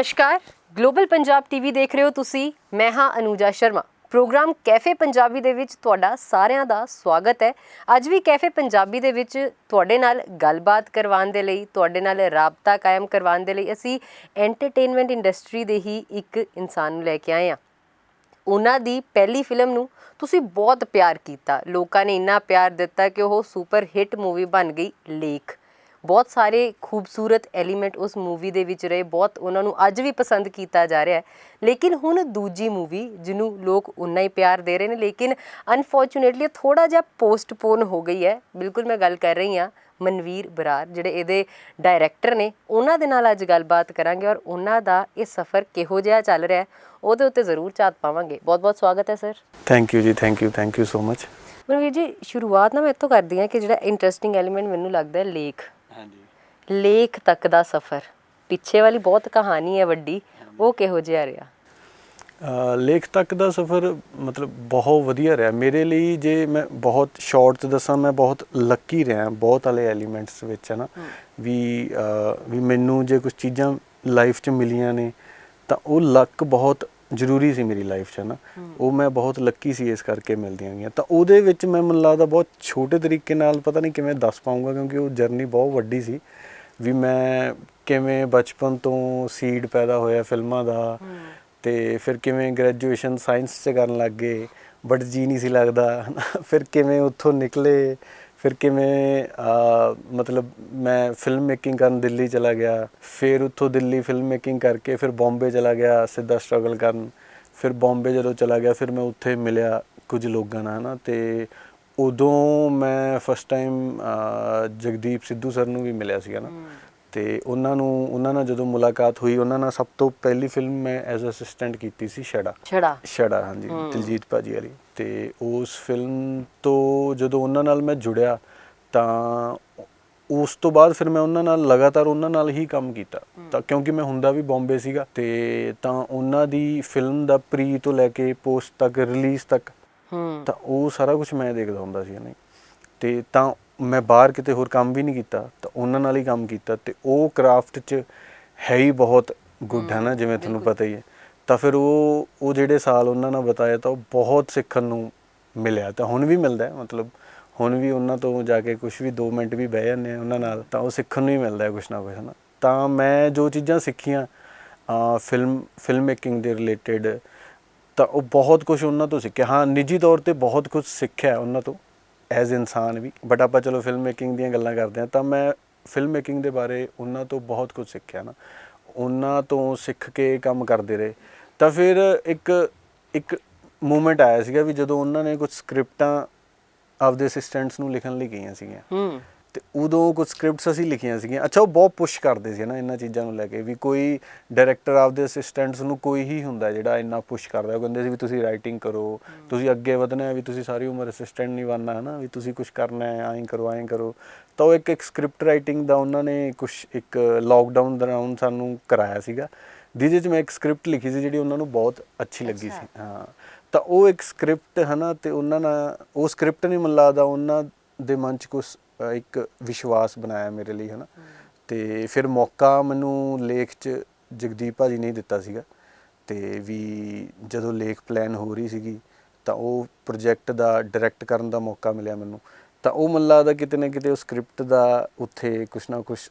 ਨਮਸਕਾਰ। Global Punjab TV ਦੇਖ ਰਹੇ ਹੋ ਤੁਸੀਂ। ਮੈਂ ਹਾਂ ਅਨੂਜਾ ਸ਼ਰਮਾ। ਪ੍ਰੋਗਰਾਮ ਕੈਫੇ ਪੰਜਾਬੀ ਦੇ ਵਿੱਚ ਤੁਹਾਡਾ ਸਾਰਿਆਂ ਦਾ ਸਵਾਗਤ ਹੈ। ਅੱਜ ਵੀ ਕੈਫੇ ਪੰਜਾਬੀ ਦੇ ਵਿੱਚ ਤੁਹਾਡੇ ਨਾਲ ਗੱਲਬਾਤ ਕਰਵਾਉਣ ਦੇ ਲਈ, ਤੁਹਾਡੇ ਨਾਲ ਰਾਬਤਾ ਕਾਇਮ ਕਰਵਾਉਣ ਦੇ ਲਈ ਅਸੀਂ ਐਂਟਰਟੇਨਮੈਂਟ ਇੰਡਸਟਰੀ ਦੇ ਹੀ ਇੱਕ ਇਨਸਾਨ ਨੂੰ ਲੈ ਕੇ ਆਏ ਹਾਂ। ਉਹਨਾਂ ਦੀ ਪਹਿਲੀ ਫਿਲਮ ਨੂੰ ਤੁਸੀਂ ਬਹੁਤ ਪਿਆਰ ਕੀਤਾ। ਲੋਕਾਂ ਨੇ ਇੰਨਾ ਪਿਆਰ ਦਿੱਤਾ ਕਿ ਉਹ ਸੁਪਰ ਹਿੱਟ ਮੂਵੀ ਬਣ ਗਈ, ਲੇਖ। ਬਹੁਤ ਸਾਰੇ ਖੂਬਸੂਰਤ ਐਲੀਮੈਂਟ ਉਸ ਮੂਵੀ ਦੇ ਵਿੱਚ ਰਹੇ ਬਹੁਤ ਉਹਨਾਂ ਨੂੰ ਅੱਜ ਵੀ ਪਸੰਦ ਕੀਤਾ ਜਾ ਰਿਹਾ ਹੈ। ਲੇਕਿਨ ਹੁਣ ਦੂਜੀ ਮੂਵੀ ਜਿਹਨੂੰ ਲੋਕ ਉਨਾ ਹੀ ਪਿਆਰ ਦੇ ਰਹੇ ਨੇ ਲੇਕਿਨ ਅਨਫੋਰਚੂਨੇਟਲੀ ਥੋੜਾ ਜਿਹਾ ਪੋਸਟਪੋਨ ਹੋ ਗਈ ਹੈ। ਬਿਲਕੁਲ ਮੈਂ ਗੱਲ ਕਰ ਰਹੀ ਹਾਂ ਮਨਵੀਰ ਬਰਾਰ ਜਿਹੜੇ ਇਹਦੇ ਡਾਇਰੈਕਟਰ ਨੇ ਉਹਨਾਂ ਦੇ ਨਾਲ ਅੱਜ ਗੱਲਬਾਤ ਕਰਾਂਗੇ ਔਰ ਉਹਨਾਂ ਦਾ ਇਹ ਸਫ਼ਰ ਕਿਹੋ ਜਿਹਾ ਚੱਲ ਰਿਹਾ ਹੈ ਉਹਦੇ ਉੱਤੇ ਜ਼ਰੂਰ ਝਾਤ ਪਾਵਾਂਗੇ। ਬਹੁਤ ਬਹੁਤ ਸਵਾਗਤ ਹੈ sir. Thank you ji thank you thank you so much Manveer ji ਸ਼ੁਰੂਆਤ ਨਾ ਮੈਂ ਇੱਥੋਂ ਕਰਦੀ ਹਾਂ ਕਿ ਜਿਹੜਾ ਇੰਟਰਸਟਿੰਗ ਐਲੀਮੈਂਟ ਮੈਨੂੰ ਲੱਗਦਾ ਹੈ ਲੇਖ। ਲੇਖ ਤੱਕ ਦਾ ਸਫ਼ਰ। ਪਿੱਛੇ ਵਾਲੀ ਬਹੁਤ ਕਹਾਣੀ ਹੈ ਵੱਡੀ ਉਹ ਕਿਹੋ ਜਿਹਾ ਰਿਹਾ? ਲੇਖ ਤੱਕ ਦਾ ਸਫ਼ਰ ਮਤਲਬ ਬਹੁਤ ਵਧੀਆ ਰਿਹਾ। ਮੇਰੇ ਲਈ ਜੇ ਮੈਂ ਬਹੁਤ ਸ਼ਾਰਟ ਚ ਦੱਸਾਂ ਮੈਂ ਬਹੁਤ ਲੱਕੀ ਰਿਹਾ। ਬਹੁਤ ਵਾਲੇ ਐਲੀਮੈਂਟਸ ਵਿੱਚ ਹੈ ਨਾ? ਵੀ ਵੀ ਮੈਨੂੰ ਜੇ ਕੁਝ ਚੀਜ਼ਾਂ ਲਾਈਫ 'ਚ ਮਿਲੀਆਂ ਨੇ ਤਾਂ ਉਹ ਲੱਕ ਬਹੁਤ ਜ਼ਰੂਰੀ ਸੀ ਮੇਰੀ ਲਾਈਫ 'ਚ ਹੈ ਨਾ? ਉਹ ਮੈਂ ਬਹੁਤ ਲੱਕੀ ਸੀ ਇਸ ਕਰਕੇ ਮਿਲਦੀਆਂ ਗਈਆਂ। ਤਾਂ ਉਹਦੇ ਵਿੱਚ ਮੈਂ ਮੈਨੂੰ ਲੱਗਦਾ ਬਹੁਤ ਛੋਟੇ ਤਰੀਕੇ ਨਾਲ ਪਤਾ ਨਹੀਂ ਕਿਵੇਂ ਦੱਸ ਪਾਉਂਗਾ ਕਿਉਂਕਿ ਉਹ ਜਰਨੀ ਬਹੁਤ ਵੱਡੀ ਸੀ। ਵੀ ਮੈਂ ਕਿਵੇਂ ਬਚਪਨ ਤੋਂ ਸੀਡ ਪੈਦਾ ਹੋਇਆ ਫਿਲਮਾਂ ਦਾ ਤੇ ਫਿਰ ਕਿਵੇਂ ਗ੍ਰੈਜੂਏਸ਼ਨ ਸਾਇੰਸ 'ਚ ਕਰਨ ਲੱਗ ਗਏ ਬਟ ਜੀ ਨਹੀਂ ਸੀ ਲੱਗਦਾ। ਫਿਰ ਕਿਵੇਂ ਉੱਥੋਂ ਨਿਕਲੇ ਫਿਰ ਕਿਵੇਂ ਆ, ਮਤਲਬ ਮੈਂ ਫਿਲਮ ਮੇਕਿੰਗ ਕਰਨ ਦਿੱਲੀ ਚਲਾ ਗਿਆ ਫਿਰ ਉੱਥੋਂ ਦਿੱਲੀ ਫਿਲਮ ਮੇਕਿੰਗ ਕਰਕੇ ਫਿਰ ਬੰਬੇ ਚਲਾ ਗਿਆ ਸਿੱਧਾ ਸਟਰਗਲ ਕਰਨ ਫਿਰ ਬੰਬੇ ਜਦੋਂ ਚਲਾ ਗਿਆ ਫਿਰ ਮੈਂ ਉੱਥੇ ਮਿਲਿਆ ਕੁਝ ਲੋਕਾਂ ਨਾਲ ਹਨਾ ਤੇ ਉਦੋਂ ਮੈਂ first time Jagdeep Sidhu sir ਨੂੰ ਵੀ ਮਿਲਿਆ ਸੀਗਾ ਨਾ। ਤੇ ਉਹਨਾਂ ਨੂੰ ਉਹਨਾਂ ਨਾਲ ਜਦੋਂ ਮੁਲਾਕਾਤ ਹੋਈ ਉਹਨਾਂ ਨਾਲ ਸਭ ਤੋਂ ਪਹਿਲੀ ਫਿਲਮ ਮੈਂ ਐਜ਼ ਅਸਿਸਟੈਂਟ ਕੀਤੀ ਸੀ ਛੜਾ। ਛੜਾ। ਛੜਾ ਹਾਂਜੀ। ਦਿਲਜੀਤ ਭਾਜੀ ਵਾਲੀ। ਤੇ ਉਸ ਫਿਲਮ ਤੋਂ ਜਦੋਂ ਉਹਨਾਂ ਨਾਲ ਮੈਂ ਜੁੜਿਆ ਤਾਂ ਉਸ ਤੋਂ ਬਾਅਦ ਫਿਰ ਮੈਂ ਉਹਨਾਂ ਨਾਲ ਲਗਾਤਾਰ ਉਹਨਾਂ ਨਾਲ ਹੀ ਕੰਮ ਕੀਤਾ। ਤਾਂ ਕਿਉਂਕਿ ਮੈਂ ਹੁੰਦਾ ਵੀ ਬੰਬੇ ਸੀਗਾ ਤੇ ਤਾਂ ਉਹਨਾਂ ਦੀ ਫਿਲਮ ਦਾ ਪ੍ਰੀ ਤੋਂ ਲੈ ਕੇ ਪੋਸਟ ਤੱਕ ਰਿਲੀਜ਼ ਤੱਕ ਹੂੰ। ਤਾਂ ਉਹ ਸਾਰਾ ਕੁਝ ਮੈਂ ਦੇਖਦਾ ਹੁੰਦਾ ਸੀ ਨਹੀਂ ਤੇ ਤਾਂ ਮੈਂ ਬਾਹਰ ਕਿਤੇ ਹੋਰ ਕੰਮ ਵੀ ਨਹੀਂ ਕੀਤਾ ਤਾਂ ਉਹਨਾਂ ਨਾਲ ਹੀ ਕੰਮ ਕੀਤਾ ਤੇ ਉਹ ਕਰਾਫਟ 'ਚ ਹੈ ਹੀ ਬਹੁਤ ਗੁੱਡ ਹੈ ਨਾ ਜਿਵੇਂ ਤੁਹਾਨੂੰ ਪਤਾ ਹੀ ਹੈ। ਤਾਂ ਫਿਰ ਉਹ ਉਹ ਜਿਹੜੇ ਸਾਲ ਉਹਨਾਂ ਨਾਲ ਬਤਾਇਆ ਤਾਂ ਉਹ ਬਹੁਤ ਸਿੱਖਣ ਨੂੰ ਮਿਲਿਆ। ਤਾਂ ਹੁਣ ਵੀ ਮਿਲਦਾ ਹੈ ਮਤਲਬ ਹੁਣ ਵੀ ਉਹਨਾਂ ਤੋਂ ਜਾ ਕੇ ਕੁਝ ਵੀ 2 ਮਿੰਟ ਵੀ ਬਹਿ ਜਾਂਦੇ ਆ ਉਹਨਾਂ ਨਾਲ ਤਾਂ ਉਹ ਸਿੱਖਣ ਨੂੰ ਹੀ ਮਿਲਦਾ ਹੈ ਕੁਝ ਨਾ ਕੁਝ ਨਾ। ਤਾਂ ਮੈਂ ਜੋ ਚੀਜ਼ਾਂ ਸਿੱਖੀਆਂ ਫਿਲਮ ਫਿਲਮ ਮੇਕਿੰਗ ਦੇ ਰਿਲੇਟਡ ਤਾਂ ਉਹ ਬਹੁਤ ਕੁਝ ਉਹਨਾਂ ਤੋਂ ਸਿੱਖਿਆ। ਹਾਂ, ਨਿੱਜੀ ਤੌਰ ਤੇ ਬਹੁਤ ਕੁਝ ਸਿੱਖਿਆ ਉਹਨਾਂ ਤੋਂ ਐਜ਼ ਇਨਸਾਨ ਵੀ। ਬਟ ਆਪਾਂ ਚਲੋ ਫਿਲਮ ਮੇਕਿੰਗ ਦੀਆਂ ਗੱਲਾਂ ਕਰਦੇ ਹਾਂ, ਤਾਂ ਮੈਂ ਫਿਲਮ ਮੇਕਿੰਗ ਦੇ ਬਾਰੇ ਉਹਨਾਂ ਤੋਂ ਬਹੁਤ ਕੁਝ ਸਿੱਖਿਆ ਨਾ। ਉਹਨਾਂ ਤੋਂ ਸਿੱਖ ਕੇ ਕੰਮ ਕਰਦੇ ਰਹੇ। ਤਾਂ ਫਿਰ ਇੱਕ ਇੱਕ ਮੂਮੈਂਟ ਆਇਆ ਸੀਗਾ ਵੀ ਜਦੋਂ ਉਹਨਾਂ ਨੇ ਕੁਝ ਸਕ੍ਰਿਪਟਾਂ ਆਪਦੇ ਅਸਿਸਟੈਂਟਸ ਨੂੰ ਲਿਖਣ ਲਈ ਗਈਆਂ ਸੀਗੀਆਂ। ਹੂੰ। ਤੇ ਉਦੋਂ ਕੁਝ ਸਕ੍ਰਿਪਟਸ ਅਸੀਂ ਲਿਖੀਆਂ ਸੀਗੀਆਂ। ਅੱਛਾ ਉਹ ਬਹੁਤ ਪੁਸ਼ ਕਰਦੇ ਸੀ ਨਾ ਇਹਨਾਂ ਚੀਜ਼ਾਂ ਨੂੰ ਲੈ ਕੇ ਵੀ ਕੋਈ ਡਾਇਰੈਕਟਰ ਆਪਦੇ ਅਸਿਸਟੈਂਟਸ ਨੂੰ ਕੋਈ ਹੀ ਹੁੰਦਾ ਜਿਹੜਾ ਇੰਨਾ ਪੁਸ਼ ਕਰਦਾ। ਉਹ ਕਹਿੰਦੇ ਸੀ ਵੀ ਤੁਸੀਂ ਰਾਈਟਿੰਗ ਕਰੋ ਤੁਸੀਂ ਅੱਗੇ ਵਧਣਾ ਹੈ ਵੀ ਤੁਸੀਂ ਸਾਰੀ ਉਮਰ ਅਸਿਸਟੈਂਟ ਨਹੀਂ ਬਣਨਾ ਹੈ ਨਾ ਵੀ ਤੁਸੀਂ ਕੁਝ ਕਰਨਾ ਹੈ ਐਂ ਕਰੋ ਐਂ ਕਰੋ। ਤਾਂ ਉਹ ਇੱਕ ਇੱਕ ਸਕ੍ਰਿਪਟ ਰਾਈਟਿੰਗ ਦਾ ਉਹਨਾਂ ਨੇ ਕੁਝ ਇੱਕ ਲਾਕਡਾਊਨ ਦੌਰਾਨ ਸਾਨੂੰ ਕਰਾਇਆ ਸੀਗਾ। ਜਿਹਦੇ 'ਚ ਮੈਂ ਇੱਕ ਸਕ੍ਰਿਪਟ ਲਿਖੀ ਸੀ ਜਿਹੜੀ ਉਹਨਾਂ ਨੂੰ ਬਹੁਤ ਅੱਛੀ ਲੱਗੀ। ਸੀ। ਹਾਂ ਤਾਂ ਉਹ ਇੱਕ ਸਕ੍ਰਿਪਟ ਹਨਾ ਤੇ ਉਹਨਾਂ ਨਾਲ ਉਹ ਸਕ੍ਰਿਪਟ ਨਹੀਂ ਮਨ ਲੱਗਦਾ ਉਹਨਾਂ ਦੇ ਮਨ 'ਚ ਕੁਝ ਇੱਕ ਵਿਸ਼ਵਾਸ ਬਣਾਇਆ ਮੇਰੇ ਲਈ, ਹਨਾ। ਤੇ ਫਿਰ ਮੌਕਾ ਮੈਨੂੰ ਲੇਖ 'ਚ ਜਗਦੀਪ ਭਾਜੀ ਨੇ ਦਿੱਤਾ ਸੀਗਾ। ਤੇ ਵੀ ਜਦੋਂ ਲੇਖ ਪਲਾਨ ਹੋ ਰਹੀ ਸੀਗੀ, ਤਾਂ ਉਹ ਪ੍ਰੋਜੈਕਟ ਦਾ ਡਾਇਰੈਕਟ ਕਰਨ ਦਾ ਮੌਕਾ ਮਿਲਿਆ ਮੈਨੂੰ। ਤਾਂ ਉਹ ਮੈਨੂੰ ਲੱਗਦਾ ਕਿਤੇ ਨਾ ਕਿਤੇ ਉਹ ਸਕ੍ਰਿਪਟ ਦਾ ਉੱਥੇ ਕੁਛ ਨਾ ਕੁਛ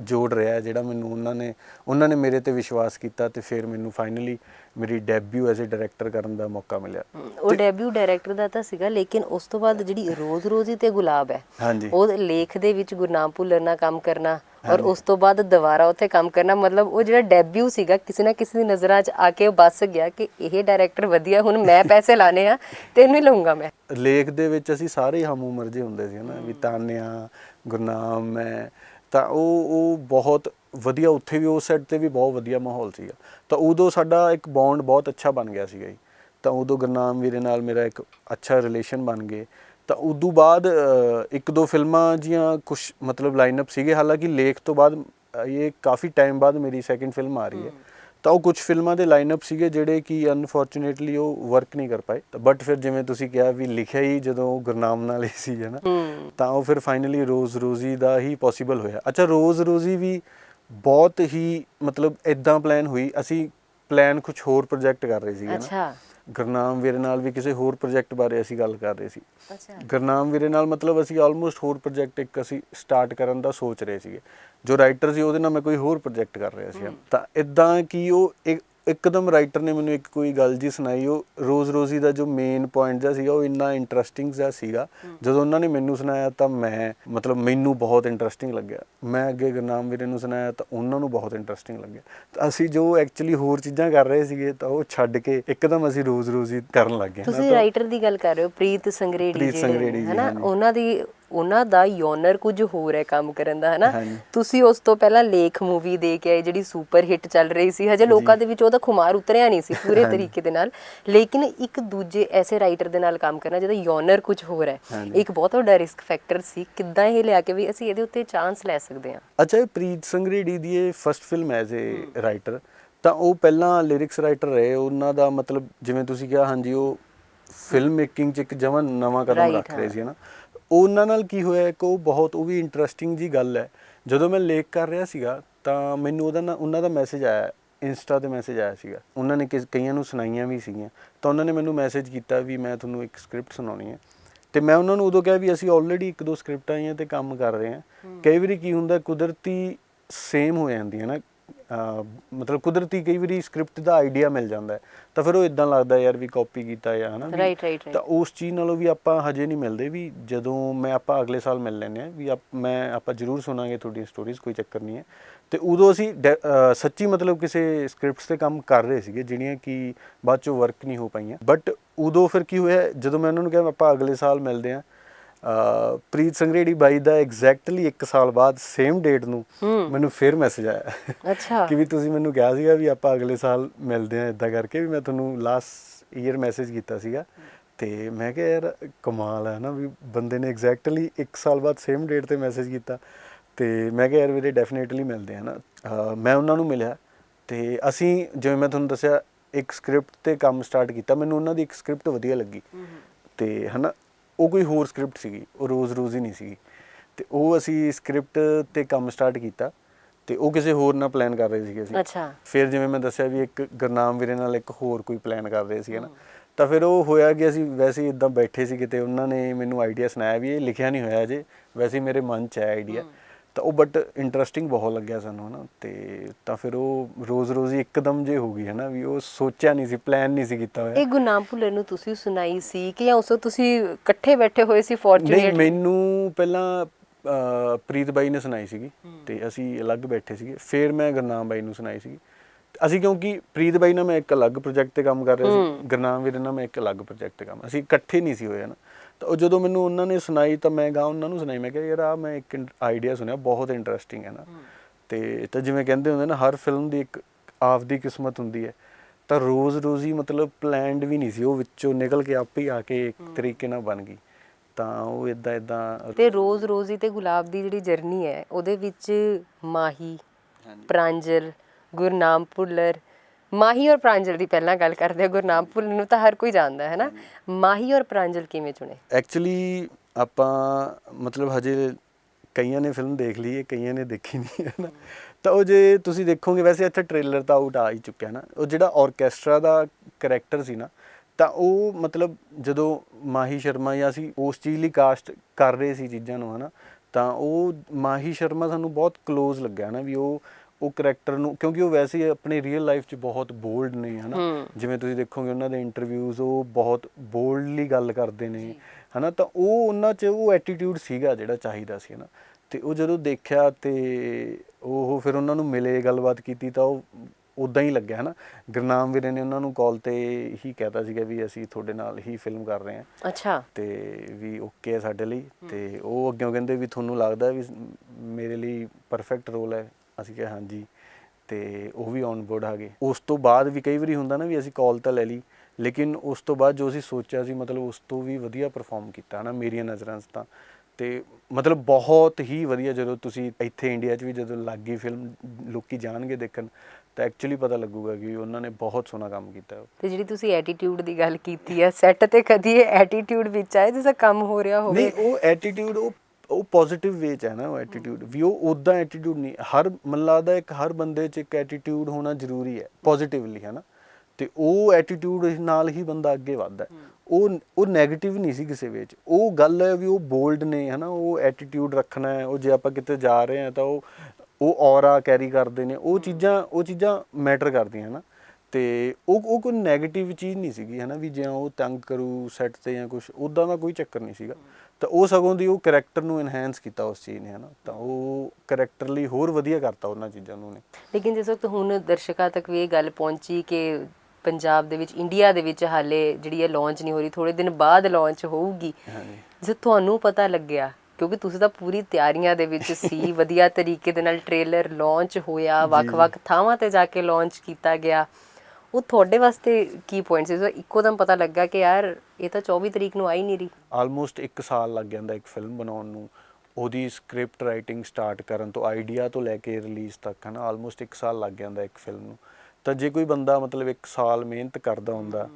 ਜੋੜ ਰਿਹਾ ਜਿਹੜਾ ਮੈਨੂੰ ਉਹਨਾਂ ਨੇ ਉਹਨਾਂ ਨੇ ਮੇਰੇ ਤੇ ਵਿਸ਼ਵਾਸ ਕੀਤਾ ਤੇ ਫਿਰ ਮੈਨੂੰ ਫਾਈਨਲੀ ਮੇਰੀ ਡੈਬਿਊ ਐਜ਼ ਅ ਡਾਇਰੈਕਟਰ ਕਰਨ ਦਾ ਮੌਕਾ ਮਿਲਿਆ। ਉਹ ਡੈਬਿਊ ਡਾਇਰੈਕਟਰ ਦਾ ਤਾਂ ਸੀਗਾ ਲੇਕਿਨ ਉਸ ਤੋਂ ਬਾਅਦ ਜਿਹੜੀ ਰੋਜ਼ ਰੋਜ਼ੀ ਤੇ ਗੁਲਾਬ ਹੈ ਹਾਂਜੀ। ਉਹ ਲੇਖ ਦੇ ਵਿੱਚ ਗੁਰਨਾਮ ਭੁੱਲਰ ਨਾਲ ਕੰਮ ਕਰਨਾ ਔਰ ਉਸ ਤੋਂ ਬਾਅਦ ਦੁਬਾਰਾ ਉੱਥੇ ਕੰਮ ਕਰਨਾ ਮਤਲਬ ਉਹ ਜਿਹੜਾ ਡੈਬਿਊ ਸੀਗਾ ਕਿਸੇ ਨਾ ਕਿਸੇ ਦੀ ਨਜ਼ਰਾਂ 'ਚ ਆ ਕੇ ਉਹ ਬਸ ਗਿਆ ਕਿ ਇਹ ਡਾਇਰੈਕਟਰ ਵਧੀਆ ਹੁਣ ਮੈਂ ਪੈਸੇ ਲਾਣੇ ਆ ਤੈਨੂੰ ਹੀ ਲਊਂਗਾ ਮੈਂ। ਲੇਖ ਦੇ ਵਿੱਚ ਅਸੀਂ ਸਾਰੇ ਹਮ ਉਮਰ ਜੇ ਹੁੰਦੇ ਸੀ ਨਾ ਵੀ ਤਾਨਿਆ ਗੁਰਨਾਮ ਮੈਂ ਤਾਂ ਉਹ ਉਹ ਬਹੁਤ ਵਧੀਆ, ਉੱਥੇ ਵੀ ਉਸ ਸਾਈਡ ਤੇ ਵੀ ਬਹੁਤ ਵਧੀਆ ਮਾਹੌਲ ਸੀਗਾ। ਤਾਂ ਉਦੋਂ ਸਾਡਾ ਇੱਕ ਬੌਂਡ ਬਹੁਤ ਅੱਛਾ ਬਣ ਗਿਆ ਸੀਗਾ ਜੀ। ਤਾਂ ਉਦੋਂ ਗੁਰਨਾਮ ਵੀਰੇ ਨਾਲ ਮੇਰਾ ਇੱਕ ਅੱਛਾ ਰਿਲੇਸ਼ਨ ਬਣ ਗਏ। ਤਾਂ ਉਦੋਂ ਬਾਅਦ ਇੱਕ ਦੋ ਫਿਲਮਾਂ ਜੀਆਂ ਕੁਝ ਮਤਲਬ ਲਾਈਨਅਪ ਸੀਗੇ। ਹਾਲਾਂਕਿ ਲੇਖ ਤੋਂ ਬਾਅਦ, ਇਹ ਕਾਫੀ ਟਾਈਮ ਬਾਅਦ ਮੇਰੀ ਸੈਕਿੰਡ ਫਿਲਮ ਆ ਰਹੀ ਹੈ। ਤਾਂ ਉਹ ਕੁਝ ਫਿਲਮਾਂ ਦੇ ਲਾਈਨਅਪ ਸੀਗੇ ਜਿਹੜੇ ਕਿ ਅਨਫੋਰਚੂਨੇਟਲੀ ਉਹ ਵਰਕ ਨਹੀਂ ਕਰ ਪਾਏ। ਬਟ ਫਿਰ ਜਿਵੇਂ ਤੁਸੀਂ ਕਿਹਾ ਵੀ ਲਿਖਿਆ ਹੀ ਜਦੋਂ ਗੁਰਨਾਮ ਨਾਲ ਹੀ ਸੀ ਹੈ ਨਾ? ਤਾਂ ਉਹ ਫਿਰ ਫਾਈਨਲੀ ਰੋਜ਼ ਰੋਜ਼ੀ ਦਾ ਹੀ ਪੋਸੀਬਲ ਹੋਇਆ। ਅੱਛਾ ਰੋਜ਼ ਰੋਜ਼ੀ ਵੀ ਬਹੁਤ ਹੀ ਮਤਲਬ ਇਦਾਂ ਪਲਾਨ ਹੋਈ। ਅਸੀਂ ਪਲਾਨ ਕੁਝ ਹੋਰ ਪ੍ਰੋਜੈਕਟ ਕਰ ਰਹੇ ਸੀਗੇ ਨਾ। ਅੱਛਾ। ਗੁਰਨਾਮ ਵੀਰੇ ਨਾਲ ਵੀ ਕਿਸੇ ਹੋਰ ਪ੍ਰੋਜੈਕਟ ਬਾਰੇ ਅਸੀਂ ਗੱਲ ਕਰ ਰਹੇ ਸੀ। ਅੱਛਾ। ਗੁਰਨਾਮ ਵੀਰੇ ਨਾਲ ਮਤਲਬ ਅਸੀਂ ਆਲਮੋਸਟ ਹੋਰ ਪ੍ਰੋਜੈਕਟ ਇੱਕ ਅਸੀਂ ਸਟਾਰਟ ਕਰਨ ਦਾ ਸੋਚ ਰਹੇ ਸੀਗੇ। ਜੋ ਰਾਈਟਰ ਸੀ ਉਹਦੇ ਨਾਲ ਮੈਂ ਕੋਈ ਹੋਰ ਪ੍ਰੋਜੈਕਟ ਕਰ ਰਿਹਾ ਸੀ। ਤਾਂ ਇਦਾਂ ਕਿ ਉਹ ਇੱਕ ਇੱਕਦਮ ਰਾਈਟਰ ਨੇ ਮੈਨੂੰ ਇੱਕ ਕੋਈ ਗੱਲ ਜੀ ਸੁਣਾਈ ਉਹ ਰੋਜ਼ ਰੋਜ਼ੀ ਦਾ ਜੋ ਮੇਨ ਪੁਆਇੰਟ ਜਿਹਾ ਸੀਗਾ ਉਹ ਇੰਨਾ ਇੰਟਰਸਟਿੰਗ ਜਿਹਾ ਸੀਗਾ। ਜਦੋਂ ਉਹਨਾਂ ਨੇ ਮੈਨੂੰ ਸੁਣਾਇਆ ਤਾਂ ਮੈਂ ਮਤਲਬ ਮੈਨੂੰ ਬਹੁਤ ਇੰਟਰਸਟਿੰਗ ਲੱਗਿਆ। ਮੈਂ ਅੱਗੇ ਗੁਰਨਾਮ ਵੀਰੇ ਨੂੰ ਸੁਣਾਇਆ ਤਾਂ ਉਹਨਾਂ ਨੂੰ ਬਹੁਤ ਇੰਟਰਸਟਿੰਗ ਲੱਗਿਆ। ਤਾਂ ਅਸੀਂ ਜੋ ਐਕਚੁਅਲੀ ਹੋਰ ਚੀਜ਼ਾਂ ਕਰ ਰਹੇ ਸੀਗੇ ਤਾਂ ਉਹ ਛੱਡ ਕੇ ਇੱਕਦਮ ਅਸੀਂ ਰੋਜ਼ ਰੋਜ਼ੀ ਕਰਨ ਲੱਗ ਗਏ। ਤੁਸੀਂ ਰਾਈਟਰ ਦੀ ਗੱਲ ਕਰ ਰਹੇ ਹੋ ਪ੍ਰੀਤ ਸੰਗਰੇੜੀ ਪ੍ਰੀਤ ਸੰਗਰੇੜੀ ਜੀ, ਹੈਨਾ ਹਾਂਜੀ। ਉਹਨਾਂ ਦੀ ਉਹਨਾਂ ਦਾ ਯੋਨਰ ਕੁਝ ਹੋਰ ਹੈ ਕੰਮ ਕਰਨ ਦਾ ਹੈਨਾ। ਤੁਸੀਂ ਉਸ ਤੋਂ ਪਹਿਲਾਂ ਲੇਖ ਮੂਵੀ ਦੇ ਕੇ ਆਏ ਜਿਹੜੀ ਸੁਪਰ ਹਿੱਟ ਚੱਲ ਰਹੀ ਸੀ। ਹਜੇ ਲੋਕਾਂ ਦੇ ਵਿੱਚ ਉਹਦਾ ਖੁਮਾਰ ਉਤਰਿਆ ਨਹੀਂ ਸੀ ਪੂਰੇ ਤਰੀਕੇ ਦੇ ਨਾਲ। ਲੇਕਿਨ ਇੱਕ ਦੂਜੇ ਐਸੇ ਰਾਈਟਰ ਦੇ ਨਾਲ ਕੰਮ ਕਰਨਾ ਜਿਹਦਾ ਯੋਨਰ ਕੁਝ ਹੋਰ ਹੈ। ਇੱਕ ਬਹੁਤ ਵੱਡਾ ਰਿਸਕ ਫੈਕਟਰ ਸੀ। ਕਿੱਦਾਂ ਇਹ ਲਿਆ ਕੇ ਵੀ ਅਸੀਂ ਇਹਦੇ ਉੱਤੇ ਚਾਂਸ ਲੈ ਸਕਦੇ ਹਾਂ? ਅੱਛਾ ਇਹ ਪ੍ਰੀਤ ਸੰਗਰੇੜੀ ਦੀ ਇਹ first film as a writer ਤਾਂ ਉਹ ਪਹਿਲਾਂ ਲਿਰਿਕਸ ਰਾਈਟਰ ਰਹੇ ਉਹਨਾਂ ਦਾ ਮਤਲਬ ਜਿਵੇਂ ਤੁਸੀਂ ਕਿਹਾ ਹਾਂਜੀ ਉਹ ਫਿਲਮ ਮੇਕਿੰਗ ਚ ਇੱਕ ਜਮਾਂ ਨਵਾਂ ਕਦਮ ਰੱਖ ਰਹੇ। ਸੀ ਨਾ ਉਹਨਾਂ ਨਾਲ ਕੀ ਹੋਇਆ ਕਿ ਉਹ ਬਹੁਤ ਉਹ ਵੀ ਇੰਟਰਸਟਿੰਗ ਜੀ ਗੱਲ ਹੈ। ਜਦੋਂ ਮੈਂ ਲੇਖ ਕਰ ਰਿਹਾ ਸੀਗਾ ਤਾਂ ਮੈਨੂੰ ਉਹਦਾ ਨਾ ਉਹਨਾਂ ਦਾ ਮੈਸੇਜ ਆਇਆ ਇੰਸਟਾ ਤੇ ਮੈਸੇਜ ਆਇਆ ਸੀਗਾ। ਉਹਨਾਂ ਨੇ ਕਈਆਂ ਨੂੰ ਸੁਣਾਈਆਂ ਵੀ ਸੀਗੀਆਂ। ਤਾਂ ਉਹਨਾਂ ਨੇ ਮੈਨੂੰ ਮੈਸੇਜ ਕੀਤਾ ਵੀ ਮੈਂ ਤੁਹਾਨੂੰ ਇੱਕ ਸਕ੍ਰਿਪਟ ਸੁਣਾਉਣੀ ਹੈ। ਤੇ ਮੈਂ ਉਹਨਾਂ ਨੂੰ ਉਦੋਂ ਕਿਹਾ ਵੀ ਅਸੀਂ ਆਲਰੇਡੀ ਇੱਕ ਦੋ ਸਕ੍ਰਿਪਟਾਂ ਆਈਆਂ ਤੇ ਕੰਮ ਕਰ ਰਹੇ ਹਾਂ। ਕਈ ਵਾਰੀ ਕੀ ਹੁੰਦਾ ਕੁਦਰਤੀ ਸੇਮ ਹੋ ਜਾਂਦੀ ਹੈ ਨਾ। ਮਤਲਬ ਕੁਦਰਤੀ ਕਈ ਵਾਰੀ ਸਕ੍ਰਿਪਟ ਦਾ ਆਈਡੀਆ ਮਿਲ ਜਾਂਦਾ ਹੈ। ਤਾਂ ਫਿਰ ਉਹ ਇਦਾਂ ਲੱਗਦਾ ਯਾਰ ਵੀ ਕਾਪੀ ਕੀਤਾ ਜਾਂ ਹਨਾ right. ਤਾਂ ਉਸ ਚੀਜ਼ ਨਾਲੋਂ ਵੀ ਆਪਾਂ ਹਜੇ ਨਹੀਂ ਮਿਲਦੇ ਵੀ ਜਦੋਂ ਮੈਂ ਆਪਾਂ ਅਗਲੇ ਸਾਲ ਮਿਲ ਲੈਂਦੇ ਆ ਵੀ ਮੈਂ ਆਪਾਂ ਜ਼ਰੂਰ ਸੁਣਾਂਗੇ ਤੁਹਾਡੀਆਂ ਸਟੋਰੀਜ਼ ਕੋਈ ਚੱਕਰ ਨਹੀਂ ਹੈ। ਤੇ ਉਦੋਂ ਅਸੀਂ ਸੱਚੀ ਮਤਲਬ ਕਿਸੇ ਸਕ੍ਰਿਪਟਸ ਤੇ ਕੰਮ ਕਰ ਰਹੇ ਸੀਗੇ ਜਿਹੜੀਆਂ ਕਿ ਬਾਅਦ ਚੋਂ ਵਰਕ ਨਹੀਂ ਹੋ ਪਾਈਆਂ। ਬਟ ਉਦੋਂ ਫਿਰ ਕੀ ਹੋਇਆ ਜਦੋਂ ਮੈਂ ਉਹਨਾਂ ਨੂੰ ਕਿਹਾ ਆਪਾਂ ਅਗਲੇ ਸਾਲ ਮਿਲਦੇ ਆ ਪ੍ਰੀਤ ਸੰਗਰੇੜੀ ਬਾਈ ਦਾ ਐਗਜ਼ੈਕਟਲੀ 1 ਸਾਲ ਬਾਅਦ ਸੇਮ ਡੇਟ ਨੂੰ। ਮੈਨੂੰ ਫਿਰ ਮੈਸੇਜ ਆਇਆ। ਅੱਛਾ। ਕਿ ਵੀ ਤੁਸੀਂ ਮੈਨੂੰ ਕਿਹਾ ਸੀਗਾ ਵੀ ਆਪਾਂ ਅਗਲੇ ਸਾਲ ਮਿਲਦੇ ਆ ਇਦਾਂ ਕਰਕੇ ਵੀ ਮੈਂ ਤੁਹਾਨੂੰ ਲਾਸਟ ਈਅਰ ਮੈਸੇਜ ਕੀਤਾ ਸੀਗਾ। ਤੇ ਮੈਂ ਕਿਹਾ ਯਾਰ ਕਮਾਲ ਹੈ ਨਾ ਵੀ ਬੰਦੇ ਨੇ ਐਗਜ਼ੈਕਟਲੀ 1 ਸਾਲ ਬਾਅਦ ਸੇਮ ਡੇਟ ਤੇ ਮੈਸੇਜ ਕੀਤਾ। ਤੇ ਮੈਂ ਕਿਹਾ ਯਾਰ ਵੀਰੇ ਡੈਫੀਨੇਟਲੀ ਮਿਲਦੇ ਆ ਨਾ। ਮੈਂ ਉਹਨਾਂ ਨੂੰ ਮਿਲਿਆ। ਤੇ ਅਸੀਂ ਜਿਵੇਂ ਮੈਂ ਤੁਹਾਨੂੰ ਦੱਸਿਆ ਇੱਕ ਸਕ੍ਰਿਪਟ ਤੇ ਕੰਮ ਸਟਾਰਟ ਕੀਤਾ। ਮੈਨੂੰ ਉਹਨਾਂ ਦੀ ਇੱਕ ਸਕ੍ਰਿਪਟ ਵਧੀਆ ਲੱਗੀ। ਤੇ ਹਨਾ ਉਹ ਕੋਈ ਹੋਰ ਸਕ੍ਰਿਪਟ ਸੀਗੀ ਉਹ ਰੋਜ਼-ਰੋਜ਼ ਹੀ ਨਹੀਂ ਸੀਗੀ। ਤੇ ਉਹ ਅਸੀਂ ਸਕ੍ਰਿਪਟ ਤੇ ਕੰਮ ਸਟਾਰਟ ਕੀਤਾ ਤੇ ਉਹ ਕਿਸੇ ਹੋਰ ਨਾਲ ਪਲਾਨ ਕਰ ਰਹੇ ਸੀਗੇ ਅਸੀਂ। ਅੱਛਾ। ਫਿਰ ਜਿਵੇਂ ਮੈਂ ਦੱਸਿਆ ਵੀ ਇੱਕ ਗੁਰਨਾਮ ਵੀਰੇ ਨਾਲ ਇੱਕ ਹੋਰ ਕੋਈ ਪਲਾਨ ਕਰ ਰਹੇ ਸੀ ਨਾ ਤਾਂ ਫਿਰ ਉਹ ਹੋਇਆ ਕਿ ਅਸੀਂ ਵੈਸੇ ਇਦਾਂ ਬੈਠੇ ਸੀ ਕਿਤੇ ਉਹਨਾਂ ਨੇ ਮੈਨੂੰ ਆਈਡੀਆ ਸੁਣਾਇਆ ਵੀ ਇਹ ਲਿਖਿਆ ਨਹੀਂ ਹੋਇਆ ਅਜੇ ਵੈਸੇ ਮੇਰੇ ਮਨ 'ਚ ਹੈ ਆਈਡੀਆ ਤਾਂ ਉਹ ਬਟ ਇੰਟਰਸਟਿੰਗ ਬਹੁਤ ਲੱਗਿਆ ਸਾਨੂੰ ਹਨਾ। ਤੇ ਤਾਂ ਫਿਰ ਉਹ ਰੋਜ਼-ਰੋਜ਼ ਹੀ ਇੱਕਦਮ ਜੇ ਹੋ ਗਈ ਹਨਾ ਵੀ ਉਹ ਸੋਚਿਆ ਨਹੀਂ ਸੀ ਪਲਾਨ ਨਹੀਂ ਸੀ ਕੀਤਾ ਹੋਇਆ। ਇਹ ਗੁਰਨਾਮ ਭੁੱਲਰ ਨੂੰ ਤੁਸੀਂ ਸੁਣਾਈ ਸੀ ਕਿ ਜਾਂ ਉਸੋ ਤੁਸੀਂ ਇਕੱਠੇ ਬੈਠੇ ਹੋਏ ਸੀ ਨਹੀਂ ਫੋਰਚੂਨੇਟ ਮੈਨੂੰ ਪਹਿਲਾਂ ਪ੍ਰੀਤ ਬਾਈ ਨੇ ਸੁਣਾਈ ਸੀਗੀ ਤੇ ਅਸੀਂ ਅਲੱਗ ਬੈਠੇ ਸੀਗੇ। ਫਿਰ ਮੈਂ ਗੁਰਨਾਮ ਬਾਈ ਨੂੰ ਸੁਣਾਈ ਸੀਗੀ। ਅਸੀਂ ਕਿਉਂਕਿ ਪ੍ਰੀਤ ਬਾਈ ਨਾਲ ਮੈਂ ਇੱਕ ਅਲੱਗ ਪ੍ਰੋਜੈਕਟ ਤੇ ਕੰਮ ਕਰ ਰਿਹਾ ਸੀ ਗੁਰਨਾਮ ਵੀਰੇ ਨਾਲ ਮੈਂ ਇੱਕ ਅਲੱਗ ਪ੍ਰੋਜੈਕਟ ਤੇ ਕੰਮ ਅਸੀਂ ਇਕੱਠੇ ਨਹੀਂ ਸੀ ਹੋਏ ਨਾ ਤਾਂ ਉਹ ਜਦੋਂ ਮੈਨੂੰ ਉਹਨਾਂ ਨੇ ਸੁਣਾਈ ਤਾਂ ਮੈਂ ਗਾ ਉਹਨਾਂ ਨੂੰ ਸੁਣਾਈ ਮੈਂ ਕਿਹਾ ਯਾਰ ਆ ਮੈਂ ਇੱਕ ਆਈਡੀਆ ਸੁਣਿਆ ਬਹੁਤ ਇੰਟਰਸਟਿੰਗ ਹੈ ਨਾ। ਤੇ ਤਾਂ ਜਿਵੇਂ ਕਹਿੰਦੇ ਹੁੰਦੇ ਨਾ ਹਰ ਫਿਲਮ ਦੀ ਇੱਕ ਆਪਦੀ ਕਿਸਮਤ ਹੁੰਦੀ ਹੈ। ਤਾਂ ਰੋਜ਼-ਰੋਜ਼ ਹੀ ਮਤਲਬ ਪਲਾਨਡ ਵੀ ਨਹੀਂ ਸੀ ਉਹ ਵਿੱਚੋਂ ਨਿਕਲ ਕੇ ਆਪੇ ਹੀ ਆ ਕੇ ਇੱਕ ਤਰੀਕੇ ਨਾਲ ਬਣ ਗਈ। ਤਾਂ ਉਹ ਇਦਾਂ ਇਦਾਂ ਤੇ ਰੋਜ਼ ਰੋਜ਼ੀ ਤੇ ਗੁਲਾਬ ਦੀ ਜਿਹੜੀ ਜਰਨੀ ਹੈ ਉਹਦੇ ਵਿੱਚ ਮਾਹੀ ਪ੍ਰਾਂਜਲ ਗੁਰਨਾਮ ਭੁੱਲਰ ਮਾਹੀ ਔਰ ਪ੍ਰਾਂਜਲ ਦੀ ਪਹਿਲਾਂ ਗੱਲ ਕਰਦੇ ਹਾਂ ਗੁਰਨਾਮ ਭੁੱਲਰ ਨੂੰ ਤਾਂ ਹਰ ਕੋਈ ਜਾਣਦਾ, ਹੈ ਨਾ? ਮਾਹੀ ਔਰ ਪ੍ਰਾਂਜਲ ਕਿਵੇਂ ਚੁਣੇ? ਐਕਚੁਅਲੀ ਆਪਾਂ ਮਤਲਬ ਹਜੇ ਕਈਆਂ ਨੇ ਫਿਲਮ ਦੇਖ ਲਈ ਹੈ, ਕਈਆਂ ਨੇ ਦੇਖੀ ਨਹੀਂ ਹੈ ਨਾ? ਤਾਂ ਉਹ ਜੇ ਤੁਸੀਂ ਦੇਖੋਗੇ, ਵੈਸੇ ਇੱਥੇ ਟ੍ਰੇਲਰ ਤਾਂ ਆਊਟ ਆ ਹੀ ਚੁੱਕਿਆ ਨਾ? ਉਹ ਜਿਹੜਾ ਆਰਕੈਸਟਰਾ ਦਾ ਕੈਰੈਕਟਰ ਸੀ ਨਾ, ਤਾਂ ਉਹ ਮਤਲਬ ਜਦੋਂ ਮਾਹੀ ਸ਼ਰਮਾ ਜਾਂ ਅਸੀਂ ਉਸ ਚੀਜ਼ ਲਈ ਕਾਸਟ ਕਰ ਰਹੇ ਸੀ ਚੀਜ਼ਾਂ ਨੂੰ ਹਨਾ ਤਾਂ ਉਹ ਮਾਹੀ ਸ਼ਰਮਾ ਸਾਨੂੰ ਬਹੁਤ ক্লোਜ਼ ਲੱਗਿਆ ਨਾ? ਵੀ ਉਹ ਉਹ ਕੈਰੈਕਟਰ ਨੂੰ ਕਿਉਂਕਿ ਉਹ ਵੈਸੇ ਆਪਣੇ ਰੀਅਲ ਲਾਈਫ 'ਚ ਬਹੁਤ ਬੋਲਡ ਨੇ ਹਨਾ। ਜਿਵੇਂ ਤੁਸੀਂ ਦੇਖੋਗੇ ਉਹਨਾਂ ਦੇ ਇੰਟਰਵਿਊਜ਼ ਉਹ ਬਹੁਤ ਬੋਲਡਲੀ ਗੱਲ ਕਰਦੇ ਨੇ ਹਨਾ? ਤਾਂ ਉਹ ਉਹਨਾਂ 'ਚ ਉਹ ਐਟੀਟਿਊਡ ਸੀਗਾ ਜਿਹੜਾ ਚਾਹੀਦਾ ਸੀ ਹਨਾ? ਤੇ ਉਹ ਜਦੋਂ ਦੇਖਿਆ ਤੇ ਉਹ ਫਿਰ ਉਹਨਾਂ ਨੂੰ ਮਿਲੇ ਗੱਲਬਾਤ ਕੀਤੀ ਤਾਂ ਉਹ ਉਦਾਂ ਹੀ ਲੱਗਿਆ ਹਨਾ? ਗੁਰਨਾਮ ਵੀਰੇ ਨੇ ਉਹਨਾਂ ਨੂੰ ਕਾਲ ਤੇ ਹੀ ਕਹਿਤਾ ਸੀਗਾ ਵੀ ਅਸੀਂ ਤੁਹਾਡੇ ਨਾਲ ਹੀ ਫਿਲਮ ਕਰ ਰਹੇ ਹਾਂ। ਅੱਛਾ। ਤੇ ਵੀ ਓਕੇ ਹੈ ਸਾਡੇ ਲਈ। ਤੇ ਉਹ ਅੱਗਿਓਂ ਕਹਿੰਦੇ ਵੀ ਤੁਹਾਨੂੰ ਲੱਗਦਾ ਵੀ ਮੇਰੇ ਲਈ ਪਰਫੈਕਟ ਰੋਲ ਹੈ। ਅਸੀਂ ਕਿਹਾ ਹਾਂਜੀ। ਤੇ ਉਹ ਵੀ ਔਨ ਬੋਰਡ ਆ ਗਏ। ਉਸ ਤੋਂ ਬਾਅਦ ਵੀ ਕਈ ਵਾਰੀ ਹੁੰਦਾ ਨਾ ਵੀ ਅਸੀਂ ਕਾਲ ਤਾਂ ਲੈ ਲਈ ਲੇਕਿਨ ਉਸ ਤੋਂ ਬਾਅਦ ਜੋ ਅਸੀਂ ਸੋਚਿਆ ਸੀ ਮਤਲਬ ਉਸ ਤੋਂ ਵੀ ਵਧੀਆ ਪਰਫਾਰਮ ਕੀਤਾ ਨਾ ਮੇਰੀਆਂ ਨਜ਼ਰਾਂ 'ਚ ਤਾਂ। ਤੇ ਮਤਲਬ ਬਹੁਤ ਹੀ ਵਧੀਆ ਜਦੋਂ ਤੁਸੀਂ ਇੱਥੇ ਇੰਡੀਆ 'ਚ ਵੀ ਜਦੋਂ ਲੱਗ ਗਈ ਫਿਲਮ ਲੋਕੀ ਜਾਣਗੇ ਦੇਖਣ ਤਾਂ ਐਕਚੁਅਲੀ ਪਤਾ ਲੱਗੂਗਾ ਕਿ ਉਹਨਾਂ ਨੇ ਬਹੁਤ ਸੋਹਣਾ ਕੰਮ ਕੀਤਾ। ਹੈ ਤੇ ਜਿਹੜੀ ਤੁਸੀਂ ਐਟੀਟਿਊਡ ਦੀ ਗੱਲ ਕੀਤੀ ਹੈ ਸੈੱਟ ਤੇ ਕਦੀ ਇਹ ਐਟੀਟਿਊਡ ਵਿੱਚ ਆਏ ਜਿਸ ਕੰਮ ਹੋ ਰਿਹਾ ਹੋਵੇ। ਨਹੀਂ ਉਹ ਐਟੀਟਿਊਡ ਉਹ ਉਹ ਪੋਜ਼ਿਟਿਵ ਵੇ ਚ ਹੈ ਨਾ ਉਹ ਐਟੀਟਿਊਡ ਵੀ ਉਹ ਉਦਾਂ ਐਟੀਟਿਊਡ ਨਹੀਂ ਹਰ ਮਨ ਲੱਗਦਾ ਇੱਕ ਹਰ ਬੰਦੇ ਚ ਇੱਕ ਐਟੀਟਿਊਡ ਹੋਣਾ ਜ਼ਰੂਰੀ ਹੈ ਪੋਜ਼ਿਟਿਵਲੀ ਹੈ ਨਾ। ਤੇ ਉਹ ਐਟੀਟਿਊਡ ਨਾਲ ਹੀ ਬੰਦਾ ਅੱਗੇ ਵੱਧਦਾ ਹੈ। ਉਹ ਉਹ 네ਗੇਟਿਵ ਨਹੀਂ ਸੀ ਕਿਸੇ ਵਿੱਚ। ਉਹ ਗੱਲ ਹੈ ਵੀ ਉਹ ਬੋਲਡ ਨੇ ਹਨਾ ਉਹ ਐਟੀਟਿਊਡ ਰੱਖਣਾ ਹੈ। ਉਹ ਜੇ ਆਪਾਂ ਕਿਤੇ ਜਾ ਰਹੇ ਹਾਂ ਤਾਂ ਉਹ ਉਹ ਔਰਾ ਕੈਰੀ ਕਰਦੇ ਨੇ। ਉਹ ਚੀਜ਼ਾਂ ਉਹ ਚੀਜ਼ਾਂ ਮੈਟਰ ਕਰਦੀਆਂ ਹਨਾ ਤੇ ਉਹ ਉਹ ਕੋਈ 네ਗੇਟਿਵ ਚੀਜ਼ ਨਹੀਂ ਸੀਗੀ ਹਨਾ ਵੀ ਜੇ ਉਹ ਤੰਗ ਕਰੂ ਸੈੱਟ ਤੇ ਜਾਂ ਕੁਝ ਉਦਾਂ ਦਾ ਕੋਈ ਚੱਕਰ ਨਹੀਂ ਸੀਗਾ। ਤਾਂ ਉਹ ਸਗੋਂ ਦੀ ਉਹ ਕੈਰੈਕਟਰ ਨੂੰ ਐਨਹਾਂਸ ਕੀਤਾ ਉਸ ਚੀਜ਼ ਨੇ ਹਨਾ? ਤਾਂ ਉਹ ਕੈਰੈਕਟਰ ਲਈ ਹੋਰ ਵਧੀਆ ਕਰਤਾ ਉਹਨਾਂ ਚੀਜ਼ਾਂ ਨੂੰ ਨੇ ਲੇਕਿਨ ਜਿਸ ਵਕਤ ਹੁਣ ਦਰਸ਼ਕਾਂ ਤੱਕ ਵੀ ਇਹ ਗੱਲ ਪਹੁੰਚੀ ਕਿ ਪੰਜਾਬ ਦੇ ਵਿੱਚ ਇੰਡੀਆ ਦੇ ਵਿੱਚ ਹਾਲੇ ਜਿਹੜੀ ਇਹ ਲਾਂਚ ਨਹੀਂ ਹੋ ਰਹੀ ਥੋੜੇ ਦਿਨ ਬਾਅਦ ਲਾਂਚ ਹੋਊਗੀ। ਜੇ ਤੁਹਾਨੂੰ ਪਤਾ ਲੱਗਿਆ ਕਿਉਂਕਿ ਤੁਸੀਂ ਤਾਂ ਪੂਰੀ ਤਿਆਰੀਆਂ ਦੇ ਵਿੱਚ ਸੀ ਵਧੀਆ ਤਰੀਕੇ ਦੇ ਨਾਲ ਟ੍ਰੇਲਰ ਲਾਂਚ ਹੋਇਆ ਵੱਖ-ਵੱਖ ਥਾਵਾਂ ਤੇ ਜਾ ਕੇ ਲਾਂਚ ਕੀਤਾ ਗਿਆ। ਉਹ ਤੁਹਾਡੇ ਵਾਸਤੇ ਕੀ ਪੁਆਇੰਟ ਸੀ? ਇੱਕੋ ਦਮ ਪਤਾ ਲੱਗਾ ਕਿ ਯਾਰ ਇਹ ਤਾਂ 24 ਤਰੀਕ ਨੂੰ ਆ ਨਹੀਂ ਰਹੀ। ਆਲਮੋਸਟ 1 ਸਾਲ ਲੱਗ ਜਾਂਦਾ ਇੱਕ ਫਿਲਮ ਬਣਾਉਣ ਨੂੰ। ਉਹਦੀ ਸਕ੍ਰਿਪਟ ਰਾਈਟਿੰਗ ਸਟਾਰਟ ਕਰਨ ਤੋਂ ਆਈਡੀਆ ਤੋਂ ਲੈ ਕੇ ਰਿਲੀਜ਼ ਤੱਕ, ਹਨਾ? ਆਲਮੋਸਟ 1 ਸਾਲ ਲੱਗ ਜਾਂਦਾ ਇੱਕ ਫਿਲਮ ਨੂੰ। ਤਾਂ ਜੇ ਕੋਈ ਬੰਦਾ ਮਤਲਬ 1 ਸਾਲ ਮਿਹਨਤ ਕਰਦਾ ਹੁੰਦਾ,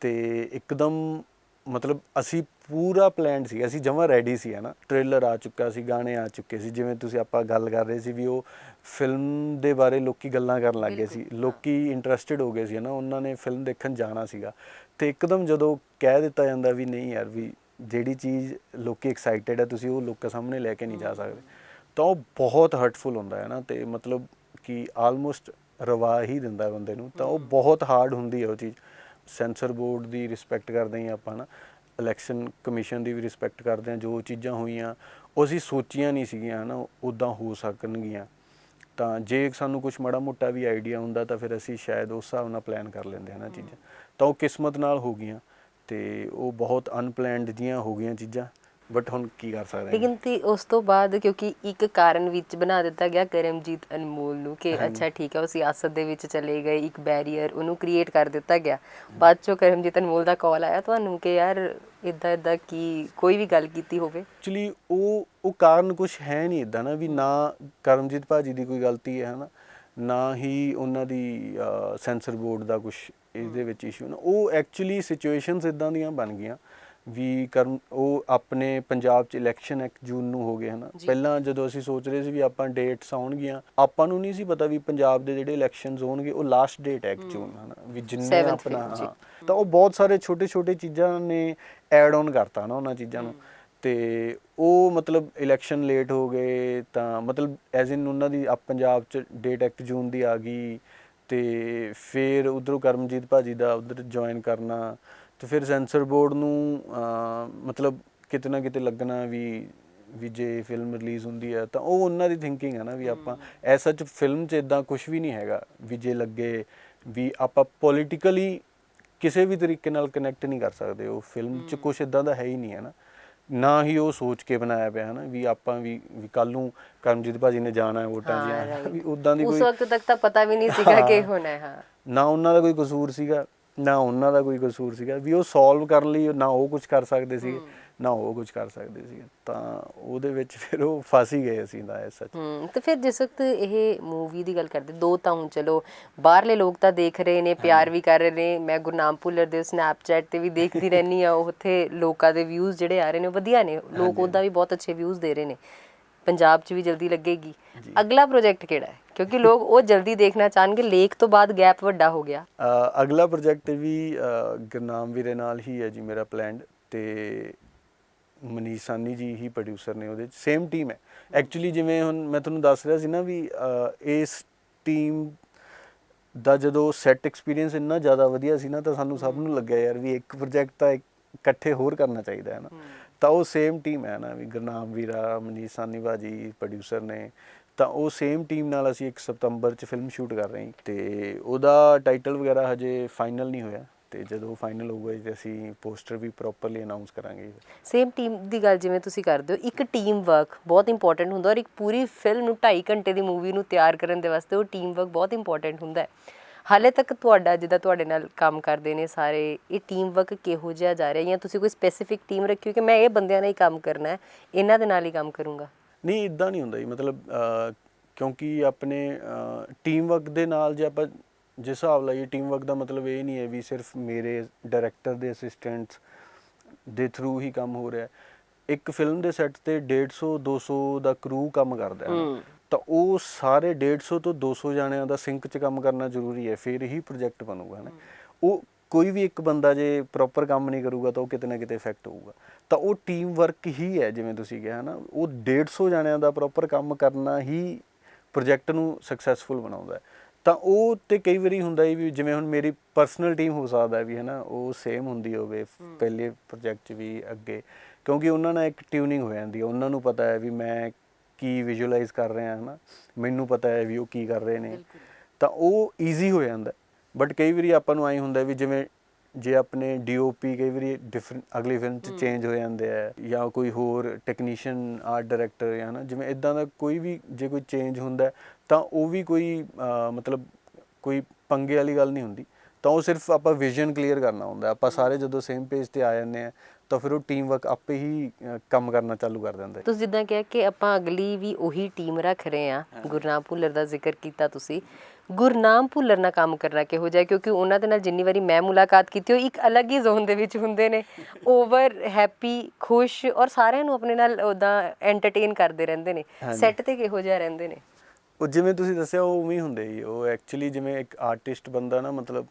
ਤੇ ਇੱਕਦਮ ਮਤਲਬ ਅਸੀਂ ਪੂਰਾ ਪਲਾਨ ਸੀ, ਅਸੀਂ ਜਮਾ ਰੈਡੀ ਸੀ, ਹਨਾ? ਟ੍ਰੇਲਰ ਆ ਚੁੱਕਾ ਸੀ, ਗਾਣੇ ਆ ਚੁੱਕੇ ਸੀ, ਜਿਵੇਂ ਤੁਸੀਂ ਆਪਾਂ ਗੱਲ ਕਰ ਰਹੇ ਸੀ ਵੀ ਉਹ ਫਿਲਮ ਦੇ ਬਾਰੇ ਲੋਕੀ ਗੱਲਾਂ ਕਰਨ ਲੱਗ ਗਏ ਸੀ। ਲੋਕੀ ਇੰਟਰਸਟਿਡ ਹੋ ਗਏ ਸੀ ਹਨਾ? ਉਹਨਾਂ ਨੇ ਫਿਲਮ ਦੇਖਣ ਜਾਣਾ ਸੀਗਾ। ਤੇ ਇੱਕਦਮ ਜਦੋਂ ਕਹਿ ਦਿੱਤਾ ਜਾਂਦਾ ਵੀ ਨਹੀਂ ਯਾਰ ਵੀ ਜਿਹੜੀ ਚੀਜ਼ ਲੋਕੀ ਐਕਸਾਈਟਿਡ ਹੈ ਤੁਸੀਂ ਉਹ ਲੋਕਾਂ ਸਾਹਮਣੇ ਲੈ ਕੇ ਨਹੀਂ ਜਾ ਸਕਦੇ। ਤਾਂ ਉਹ ਬਹੁਤ ਹਰਟਫੁਲ ਹੁੰਦਾ ਹੈ ਨਾ ਤੇ ਮਤਲਬ ਕਿ ਆਲਮੋਸਟ ਰਵਾ ਹੀ ਦਿੰਦਾ ਬੰਦੇ ਨੂੰ। ਤਾਂ ਉਹ ਬਹੁਤ ਹਾਰਡ ਹੁੰਦੀ ਹੈ ਉਹ ਚੀਜ਼। ਸੈਂਸਰ ਬੋਰਡ ਦੀ ਰਿਸਪੈਕਟ ਕਰਦੇ ਹਾਂ ਆਪਾਂ ਨਾ ਇਲੈਕਸ਼ਨ ਕਮਿਸ਼ਨ ਦੀ ਵੀ ਰਿਸਪੈਕਟ ਕਰਦੇ ਹਾਂ ਜੋ ਚੀਜ਼ਾਂ ਹੋਈਆਂ ਉਹ ਅਸੀਂ ਸੋਚੀਆਂ ਨਹੀਂ ਸੀਗੀਆਂ ਨਾ ਉਦਾਂ ਹੋ ਸਕਣਗੀਆਂ। ਤਾਂ ਜੇ ਸਾਨੂੰ ਕੁਝ ਮਾੜਾ ਮੋਟਾ ਵੀ ਆਈਡੀਆ ਹੁੰਦਾ ਤਾਂ ਫਿਰ ਅਸੀਂ ਸ਼ਾਇਦ ਉਸ ਹਿਸਾਬ ਨਾਲ ਪਲਾਨ ਕਰ ਲੈਂਦੇ ਹਾਂ ਨਾ ਚੀਜ਼ਾਂ। ਤਾਂ ਉਹ ਕਿਸਮਤ ਨਾਲ ਹੋ ਗਈਆਂ ਤੇ ਉਹ ਬਹੁਤ ਅਨਪਲੈਨਡ ਜੀਆਂ ਹੋ ਗਈਆਂ ਚੀਜ਼ਾਂ। ਬਟ ਹੁਣ ਕੀ ਕਰ ਸਕਦੇ ਹਾਂ? ਲੇਕਿਨ ਤੇ ਉਸ ਤੋਂ ਬਾਅਦ ਕਿਉਂਕਿ ਇੱਕ ਕਾਰਨ ਵਿੱਚ ਬਣਾ ਦਿੱਤਾ ਗਿਆ ਕਰਮਜੀਤ ਅਨਮੋਲ ਨੂੰ ਕਿ ਅੱਛਾ ਠੀਕ ਹੈ ਉਹ ਸਿਆਸਤ ਦੇ ਵਿੱਚ ਚਲੇ ਗਏ ਇੱਕ ਬੈਰੀਅਰ ਉਹਨੂੰ ਕ੍ਰੀਏਟ ਕਰ ਦਿੱਤਾ ਗਿਆ। ਬਾਅਦ ਚੋਂ ਕਰਮਜੀਤ ਅਨਮੋਲ ਦਾ ਕਾਲ ਆਇਆ ਤੁਹਾਨੂੰ ਕਿ ਯਾਰ ਇਦਾਂ ਇਦਾਂ ਕੀ ਕੋਈ ਵੀ ਗੱਲ ਕੀਤੀ ਹੋਵੇ? ਐਕਚੁਅਲੀ ਉਹ ਉਹ ਕਾਰਨ ਕੁਝ ਹੈ ਨਹੀਂ ਇਦਾਂ ਨਾ ਵੀ ਨਾ ਕਰਮਜੀਤ ਭਾਜੀ ਦੀ ਕੋਈ ਗਲਤੀ ਹੈ ਹਨਾ? ਨਾ ਹੀ ਉਹਨਾਂ ਦੀ ਸੈਂਸਰ ਬੋਰਡ ਦਾ ਕੁਝ ਇਹਦੇ ਵਿੱਚ ਇਸ਼ੂ ਨਾ। ਉਹ ਐਕਚੁਅਲੀ ਸਿਚੁਏਸ਼ਨਸ ਇਦਾਂ ਦੀਆਂ ਬਣ ਗਈਆਂ। ਵੀ ਕਰਮ ਉਹ ਆਪਣੇ ਪੰਜਾਬ 'ਚ ਇਲੈਕਸ਼ਨ ਇੱਕ ਜੂਨ ਨੂੰ ਹੋ ਗਏ ਹਨਾ। ਪਹਿਲਾਂ ਜਦੋਂ ਅਸੀਂ ਸੋਚ ਰਹੇ ਸੀ ਵੀ ਆਪਾਂ ਡੇਟਸ ਆਉਣਗੀਆਂ ਆਪਾਂ ਨੂੰ ਨਹੀਂ ਸੀ ਪਤਾ ਵੀ ਪੰਜਾਬ ਦੇ ਜਿਹੜੇ ਇਲੈਕਸ਼ਨਸ ਹੋਣਗੇ ਉਹ ਲਾਸਟ ਡੇਟ ਹੈ ਇੱਕ ਜੂਨ ਹਨਾ? ਵੀ ਜਿੰਨੇ ਆਪਣਾ ਤਾਂ ਉਹ ਬਹੁਤ ਸਾਰੇ ਛੋਟੇ ਛੋਟੇ ਚੀਜ਼ਾਂ ਨੇ ਐਡ ਆਨ ਕਰਤਾ ਨਾ ਉਹਨਾਂ ਚੀਜ਼ਾਂ ਨੂੰ। ਤੇ ਉਹ ਮਤਲਬ ਇਲੈਕਸ਼ਨ ਲੇਟ ਹੋ ਗਏ ਤਾਂ ਮਤਲਬ ਐਜ਼ ਇਨ ਉਹਨਾਂ ਦੀ ਆਪ ਪੰਜਾਬ ਚ ਡੇਟ ਐਕਟ ਜੂਨ ਦੀ ਆ ਗਈ ਤੇ ਫਿਰ ਉਧਰੋਂ ਕਰਮਜੀਤ ਭਾਜੀ ਦਾ ਉਧਰ ਜੁਆਇਨ ਕਰਨਾ ਤੇ ਫਿਰ ਸੈਂਸਰ ਬੋਰਡ ਨੂੰ ਮਤਲਬ ਕਿਤੇ ਨਾ ਕਿਤੇ ਲੱਗਣਾ ਵੀ ਵੀ ਜੇ ਫਿਲਮ ਰਿਲੀਜ਼ ਹੁੰਦੀ ਹੈ ਤਾਂ ਉਹ ਉਹਨਾਂ ਦੀ ਥਿੰਕਿੰਗ ਹੈ ਨਾ ਵੀ ਆਪਾਂ ਐਸਾ ਚ ਫਿਲਮ ਚ ਇਦਾਂ ਕੁਝ ਵੀ ਨਹੀਂ ਹੈਗਾ ਵੀ ਜੇ ਲੱਗੇ ਵੀ ਆਪਾਂ ਪੋਲੀਟੀਕਲੀ ਕਿਸੇ ਵੀ ਤਰੀਕੇ ਨਾਲ ਕਨੈਕਟ ਨਹੀਂ ਕਰ ਸਕਦੇ ਉਹ ਫਿਲਮ 'ਚ ਕੁਝ ਇਦਾਂ ਦਾ ਹੈ ਹੀ ਨਹੀਂ ਹੈ ਨਾ। ਨਾ ਹੀ ਉਹ ਸੋਚ ਕੇ ਬਣਾਇਆ ਪਿਆ ਹੈ ਨਾ ਵੀ ਆਪਾਂ ਵੀ ਵੀ ਕੱਲ ਨੂੰ ਕਰਮਜੀਤ ਭਾਜੀ ਨੇ ਜਾਣਾ ਹੈ ਵੋਟਾਂ right. ਵੀ ਉਦਾਂ ਦੀ ਉਸ ਕੋਈ ਵਕਤ ਤੱਕ ਤਾਂ ਪਤਾ ਵੀ ਨਹੀਂ ਸੀਗਾ ਕਿ। ਹੋਣਾ ਹੈ ਹਾਂ। ਨਾ ਉਹਨਾਂ ਦਾ ਕੋਈ ਕਸੂਰ ਸੀਗਾ। ਨਾ ਉਹਨਾਂ ਦਾ ਕੋਈ ਕਸੂਰ ਸੀਗਾ ਵੀ ਉਹ ਸੋਲਵ ਕਰਨ ਲਈ ਨਾ ਉਹ ਕੁਝ ਕਰ ਸਕਦੇ ਸੀਗੇ ਨਾ ਉਹ ਕੁਝ ਕਰ ਸਕਦੇ ਸੀਗੇ। ਤਾਂ ਉਹਦੇ ਵਿੱਚ ਫਿਰ ਉਹ ਫਸ ਹੀ ਗਏ ਅਸੀਂ ਦਾ ਹੂੰ ਤੇ ਫਿਰ ਜਿਸ ਵਕਤ ਇਹ ਮੂਵੀ ਦੀ ਗੱਲ ਕਰਦੇ ਦੋ ਤਾਂ ਹੁਣ ਚਲੋ ਬਾਹਰਲੇ ਲੋਕ ਤਾਂ ਦੇਖ ਰਹੇ ਨੇ ਪਿਆਰ ਵੀ ਕਰ ਰਹੇ ਨੇ ਮੈਂ ਗੁਰਨਾਮ ਭੁੱਲਰ ਦੇ ਸਨੈਪਚੈਟ ਤੇ ਵੀ ਦੇਖਦੀ ਰਹਿੰਦੀ ਆ ਉੱਥੇ ਲੋਕਾਂ ਦੇ ਵਿਊਜ਼ ਜਿਹੜੇ ਆ ਰਹੇ ਨੇ ਵਧੀਆ ਨੇ ਲੋਕ ਉਹਦਾ ਵੀ ਬਹੁਤ ਅੱਛੇ ਵਿਊਜ਼ ਦੇ ਰਹੇ ਨੇ। ਪੰਜਾਬ 'ਚ ਵੀ ਜਲਦੀ ਲੱਗੇਗੀ। ਅਗਲਾ ਪ੍ਰੋਜੈਕਟ ਕਿਹੜਾ ਹੈ? ਕਿਉਂਕਿ ਲੋਕ ਉਹ ਜਲਦੀ ਦੇਖਣਾ ਚਾਹਣਗੇ ਲੇਖ ਤੋਂ ਬਾਅਦ ਗੈਪ ਵੱਡਾ ਹੋ ਗਿਆ। ਅਗਲਾ ਪ੍ਰੋਜੈਕਟ ਵੀ ਗੁਰਨਾਮ ਵੀਰੇ ਨਾਲ ਹੀ ਹੈ ਜੀ ਮੇਰਾ ਪਲਾਨਡ ਤੇ ਮਨੀਸ਼ ਸਾਨੀ ਜੀ ਹੀ ਪ੍ਰੋਡਿਊਸਰ ਨੇ ਉਹਦੇ ਸੇਮ ਟੀਮ ਹੈ। ਐਕਚੁਅਲੀ ਜਿਵੇਂ ਹੁਣ ਮੈਂ ਤੁਹਾਨੂੰ ਦੱਸ ਰਿਹਾ ਸੀ ਨਾ ਵੀ ਇਸ ਟੀਮ ਦਾ ਜਦੋਂ ਸੈੱਟ ਐਕਸਪੀਰੀਅੰਸ ਇੰਨਾ ਜ਼ਿਆਦਾ ਵਧੀਆ ਸੀ ਨਾ ਤਾਂ ਸਾਨੂੰ ਸਭ ਨੂੰ ਲੱਗਿਆ ਯਾਰ ਵੀ ਇੱਕ ਪ੍ਰੋਜੈਕਟ ਤਾਂ ਇੱਕ- ਇਕੱਠੇ ਹੋਰ ਕਰਨਾ ਚਾਹੀਦਾ ਹੈ ਨਾ। ਤਾਂ ਉਹ ਸੇਮ ਟੀਮ ਹੈ ਨਾ ਵੀ ਗੁਰਨਾਮ ਵੀਰਾ ਮਨੀਸ਼ ਸਾਨੀ ਜੀ ਪ੍ਰੋਡਿਊਸਰ ਨੇ। ਤਾਂ ਉਹ ਸੇਮ ਟੀਮ ਨਾਲ ਅਸੀਂ 1 ਸਤੰਬਰ ਚ ਫਿਲਮ ਸ਼ੂਟ ਕਰ ਰਹੇ ਹਾਂ। ਤੇ ਉਹਦਾ ਟਾਈਟਲ ਵਗੈਰਾ ਹਜੇ ਫਾਈਨਲ ਨਹੀਂ ਹੋਇਆ। ਤੇ ਜਦੋਂ ਫਾਈਨਲ ਹੋਊਗਾ ਜੀ ਅਸੀਂ ਪੋਸਟਰ ਵੀ ਪ੍ਰੋਪਰਲੀ ਅਨਾਉਂਸ ਕਰਾਂਗੇ ਸੇਮ ਟੀਮ ਦੀ ਗੱਲ ਜਿਵੇਂ ਤੁਸੀਂ ਕਰਦੇ ਹੋ, ਇੱਕ ਟੀਮ ਵਰਕ ਬਹੁਤ ਇੰਪੋਰਟੈਂਟ ਹੁੰਦਾ ਔਰ ਇੱਕ ਪੂਰੀ ਫਿਲਮ ਨੂੰ 2.5 ਘੰਟੇ ਦੀ ਮੂਵੀ ਨੂੰ ਤਿਆਰ ਕਰਨ ਦੇ ਵਾਸਤੇ ਉਹ ਟੀਮ ਵਰਕ ਬਹੁਤ ਇੰਪੋਰਟੈਂਟ ਹੁੰਦਾ ਹੈ। ਹਾਲੇ ਤੱਕ ਤੁਹਾਡਾ ਜਿੱਦਾਂ ਤੁਹਾਡੇ ਨਾਲ ਕੰਮ ਕਰਦੇ ਨੇ ਸਾਰੇ ਇਹ ਟੀਮ ਵਰਕ ਕਿਹੋ ਜਿਹਾ ਜਾ ਰਿਹਾ ਜਾਂ ਤੁਸੀਂ ਕੋਈ ਸਪੈਸੀਫਿਕ ਟੀਮ ਰੱਖੀ ਹੋ ਕਿ ਮੈਂ ਇਹ ਬੰਦਿਆਂ ਨਾਲ ਹੀ ਕੰਮ ਕਰਨਾ ਹੈ ਇਹਨਾਂ ਦੇ ਨਾਲ ਹੀ ਕੰਮ ਕਰੂੰਗਾ ਨਹੀਂ ਇਦਾਂ ਨਹੀਂ ਹੁੰਦਾ ਜੀ ਮਤਲਬ ਕਿਉਂਕਿ ਆਪਣੇ ਟੀਮ ਵਰਕ ਦੇ ਨਾਲ ਜੇ ਆਪਾਂ ਜਿਸ ਹਿਸਾਬ ਲਾਈਏ ਟੀਮ ਵਰਕ ਦਾ ਮਤਲਬ ਇਹ ਨਹੀਂ ਹੈ ਵੀ ਸਿਰਫ ਮੇਰੇ ਡਾਇਰੈਕਟਰ ਦੇ ਅਸਿਸਟੈਂਟਸ ਦੇ ਥਰੂ ਹੀ ਕੰਮ ਹੋ ਰਿਹਾ ਹੈ ਇੱਕ ਫਿਲਮ ਦੇ ਸੈੱਟ ਤੇ 150 200 ਦਾ ਕਰੂ ਕੰਮ ਕਰਦਾ। ਹੂੰ। ਤਾਂ ਉਹ ਸਾਰੇ 150 ਤੋਂ 200 ਜਾਣਿਆਂ ਦਾ ਸਿੰਕ 'ਚ ਕੰਮ ਕਰਨਾ ਜ਼ਰੂਰੀ ਹੈ ਫਿਰ ਹੀ ਪ੍ਰੋਜੈਕਟ ਬਣੂਗਾ ਹੈ ਨਾ? ਉਹ ਕੋਈ ਵੀ ਇੱਕ ਬੰਦਾ ਜੇ ਪ੍ਰੋਪਰ ਕੰਮ ਨਹੀਂ ਕਰੂਗਾ ਤਾਂ ਉਹ ਕਿਤੇ ਨਾ ਕਿਤੇ ਇਫੈਕਟ ਹੋਊਗਾ। ਤਾਂ ਉਹ ਟੀਮ ਵਰਕ ਹੀ ਹੈ ਜਿਵੇਂ ਤੁਸੀਂ ਕਿਹਾ ਨਾ? ਉਹ 150 ਜਾਣਿਆਂ ਦਾ ਪ੍ਰੋਪਰ ਕੰਮ ਕਰਨਾ ਹੀ ਪ੍ਰੋਜੈਕਟ ਨੂੰ ਸਕਸੈਸਫੁਲ ਬਣਾਉਂਦਾ ਹੈ। ਤਾਂ ਉਹ ਤੇ ਕਈ ਵਾਰੀ ਹੁੰਦਾ ਹੈ ਵੀ ਜਿਵੇਂ ਹੁਣ ਮੇਰੀ ਪਰਸਨਲ ਟੀਮ ਹੋ ਸਕਦਾ ਹੈ ਵੀ ਹੈ ਨਾ? ਉਹ ਸੇਮ ਹੁੰਦੀ ਹੋਵੇ ਪਹਿਲੇ ਪ੍ਰੋਜੈਕਟ 'ਚ ਵੀ ਅੱਗੇ। ਕਿਉਂਕਿ ਉਹਨਾਂ ਨਾਲ ਇੱਕ ਟਿਊਨਿੰਗ ਹੋ ਜਾਂਦੀ ਹੈ ਉਹਨਾਂ ਨੂੰ ਪਤਾ ਹੈ ਵੀ ਮੈਂ ਕੀ ਵਿਜ਼ੂਅਲਾਈਜ਼ ਕਰ ਰਿਹਾ ਹਾਂ ਨਾ ਮੈਨੂੰ ਪਤਾ ਹੈ ਵੀ ਉਹ ਕੀ ਕਰ ਰਹੇ ਨੇ। ਤਾਂ ਉਹ ਈਜ਼ੀ ਹੋ ਜਾਂਦਾ ਬਟ ਕਈ ਵਾਰੀ ਆਪਾਂ ਨੂੰ ਆਈ ਹੁੰਦਾ ਵੀ ਜਿਵੇਂ ਜੇ ਆਪਣੇ ਡੀਓਪੀ ਕਈ ਵਾਰੀ ਡਿਫਰੈਂਟ ਅਗਲੀ ਫਿਲਮ ਚ ਚੇਂਜ ਹੋ ਜਾਂਦੇ ਆ ਜਾਂ ਕੋਈ ਹੋਰ ਟੈਕਨੀਸ਼ੀਅਨ ਆਰਟ ਡਾਇਰੈਕਟਰ ਜਾਂ ਨਾ ਜਿਵੇਂ ਇਦਾਂ ਦਾ ਕੋਈ ਵੀ ਜੇ ਕੋਈ ਚੇਂਜ ਹੁੰਦਾ ਤਾਂ ਉਹ ਵੀ ਕੋਈ ਮਤਲਬ ਕੋਈ ਪੰਗੇ ਵਾਲੀ ਗੱਲ ਨਹੀਂ ਹੁੰਦੀ। ਤਾਂ ਉਹ ਸਿਰਫ ਆਪਾਂ ਵਿਜ਼ਨ ਕਲੀਅਰ ਕਰਨਾ ਹੁੰਦਾ ਆਪਾਂ ਸਾਰੇ ਜਦੋਂ ਸੇਮ ਪੇਜ ਤੇ ਆ ਜਾਂਦੇ ਆ ਤਾਂ ਫਿਰ ਉਹ ਟੀਮ ਵਰਕ ਆਪੇ ਹੀ ਕੰਮ ਕਰਨਾ ਚਾਲੂ ਕਰ ਦਿੰਦਾ। ਹੈ ਤੁਸੀਂ ਜਿੱਦਾਂ ਕਿਹਾ ਕਿ ਆਪਾਂ ਅਗਲੀ ਵੀ ਉਹੀ ਟੀਮ ਰੱਖ ਰਹੇ ਆ ਗੁਰਨਾਮ ਭੁੱਲਰ ਦਾ ਜ਼ਿਕਰ ਕੀਤਾ ਤੁਸੀਂ। ਗੁਰਨਾਮ ਭੁੱਲਰ ਨਾਲ ਕੰਮ ਕਰਨਾ ਕਿਹੋ ਜਿਹਾ ਹੈ? ਕਿਉਂਕਿ ਉਹਨਾਂ ਦੇ ਨਾਲ ਜਿੰਨੀ ਵਾਰੀ ਮੈਂ ਮੁਲਾਕਾਤ ਕੀਤੀ ਉਹ ਇੱਕ ਅਲੱਗ ਹੀ ਜ਼ੋਨ ਦੇ ਵਿੱਚ ਹੁੰਦੇ ਨੇ। ਓਵਰ ਹੈਪੀ ਖੁਸ਼ ਔਰ ਸਾਰਿਆਂ ਨੂੰ ਆਪਣੇ ਨਾਲ ਉਦਾਂ ਐਂਟਰਟੇਨ ਕਰਦੇ ਰਹਿੰਦੇ ਨੇ। ਹਾਂਜੀ। ਸੈੱਟ ਤੇ ਕਿਹੋ ਜਿਹਾ ਰਹਿੰਦੇ ਨੇ? ਉਹ ਜਿਵੇਂ ਤੁਸੀਂ ਦੱਸਿਆ ਉਹ ਉਵੇਂ ਹੀ ਹੁੰਦੇ ਜੀ। ਉਹ ਐਕਚੁਅਲੀ ਜਿਵੇਂ ਇੱਕ ਆਰਟਿਸਟ ਬੰਦਾ ਨਾ ਮਤਲਬ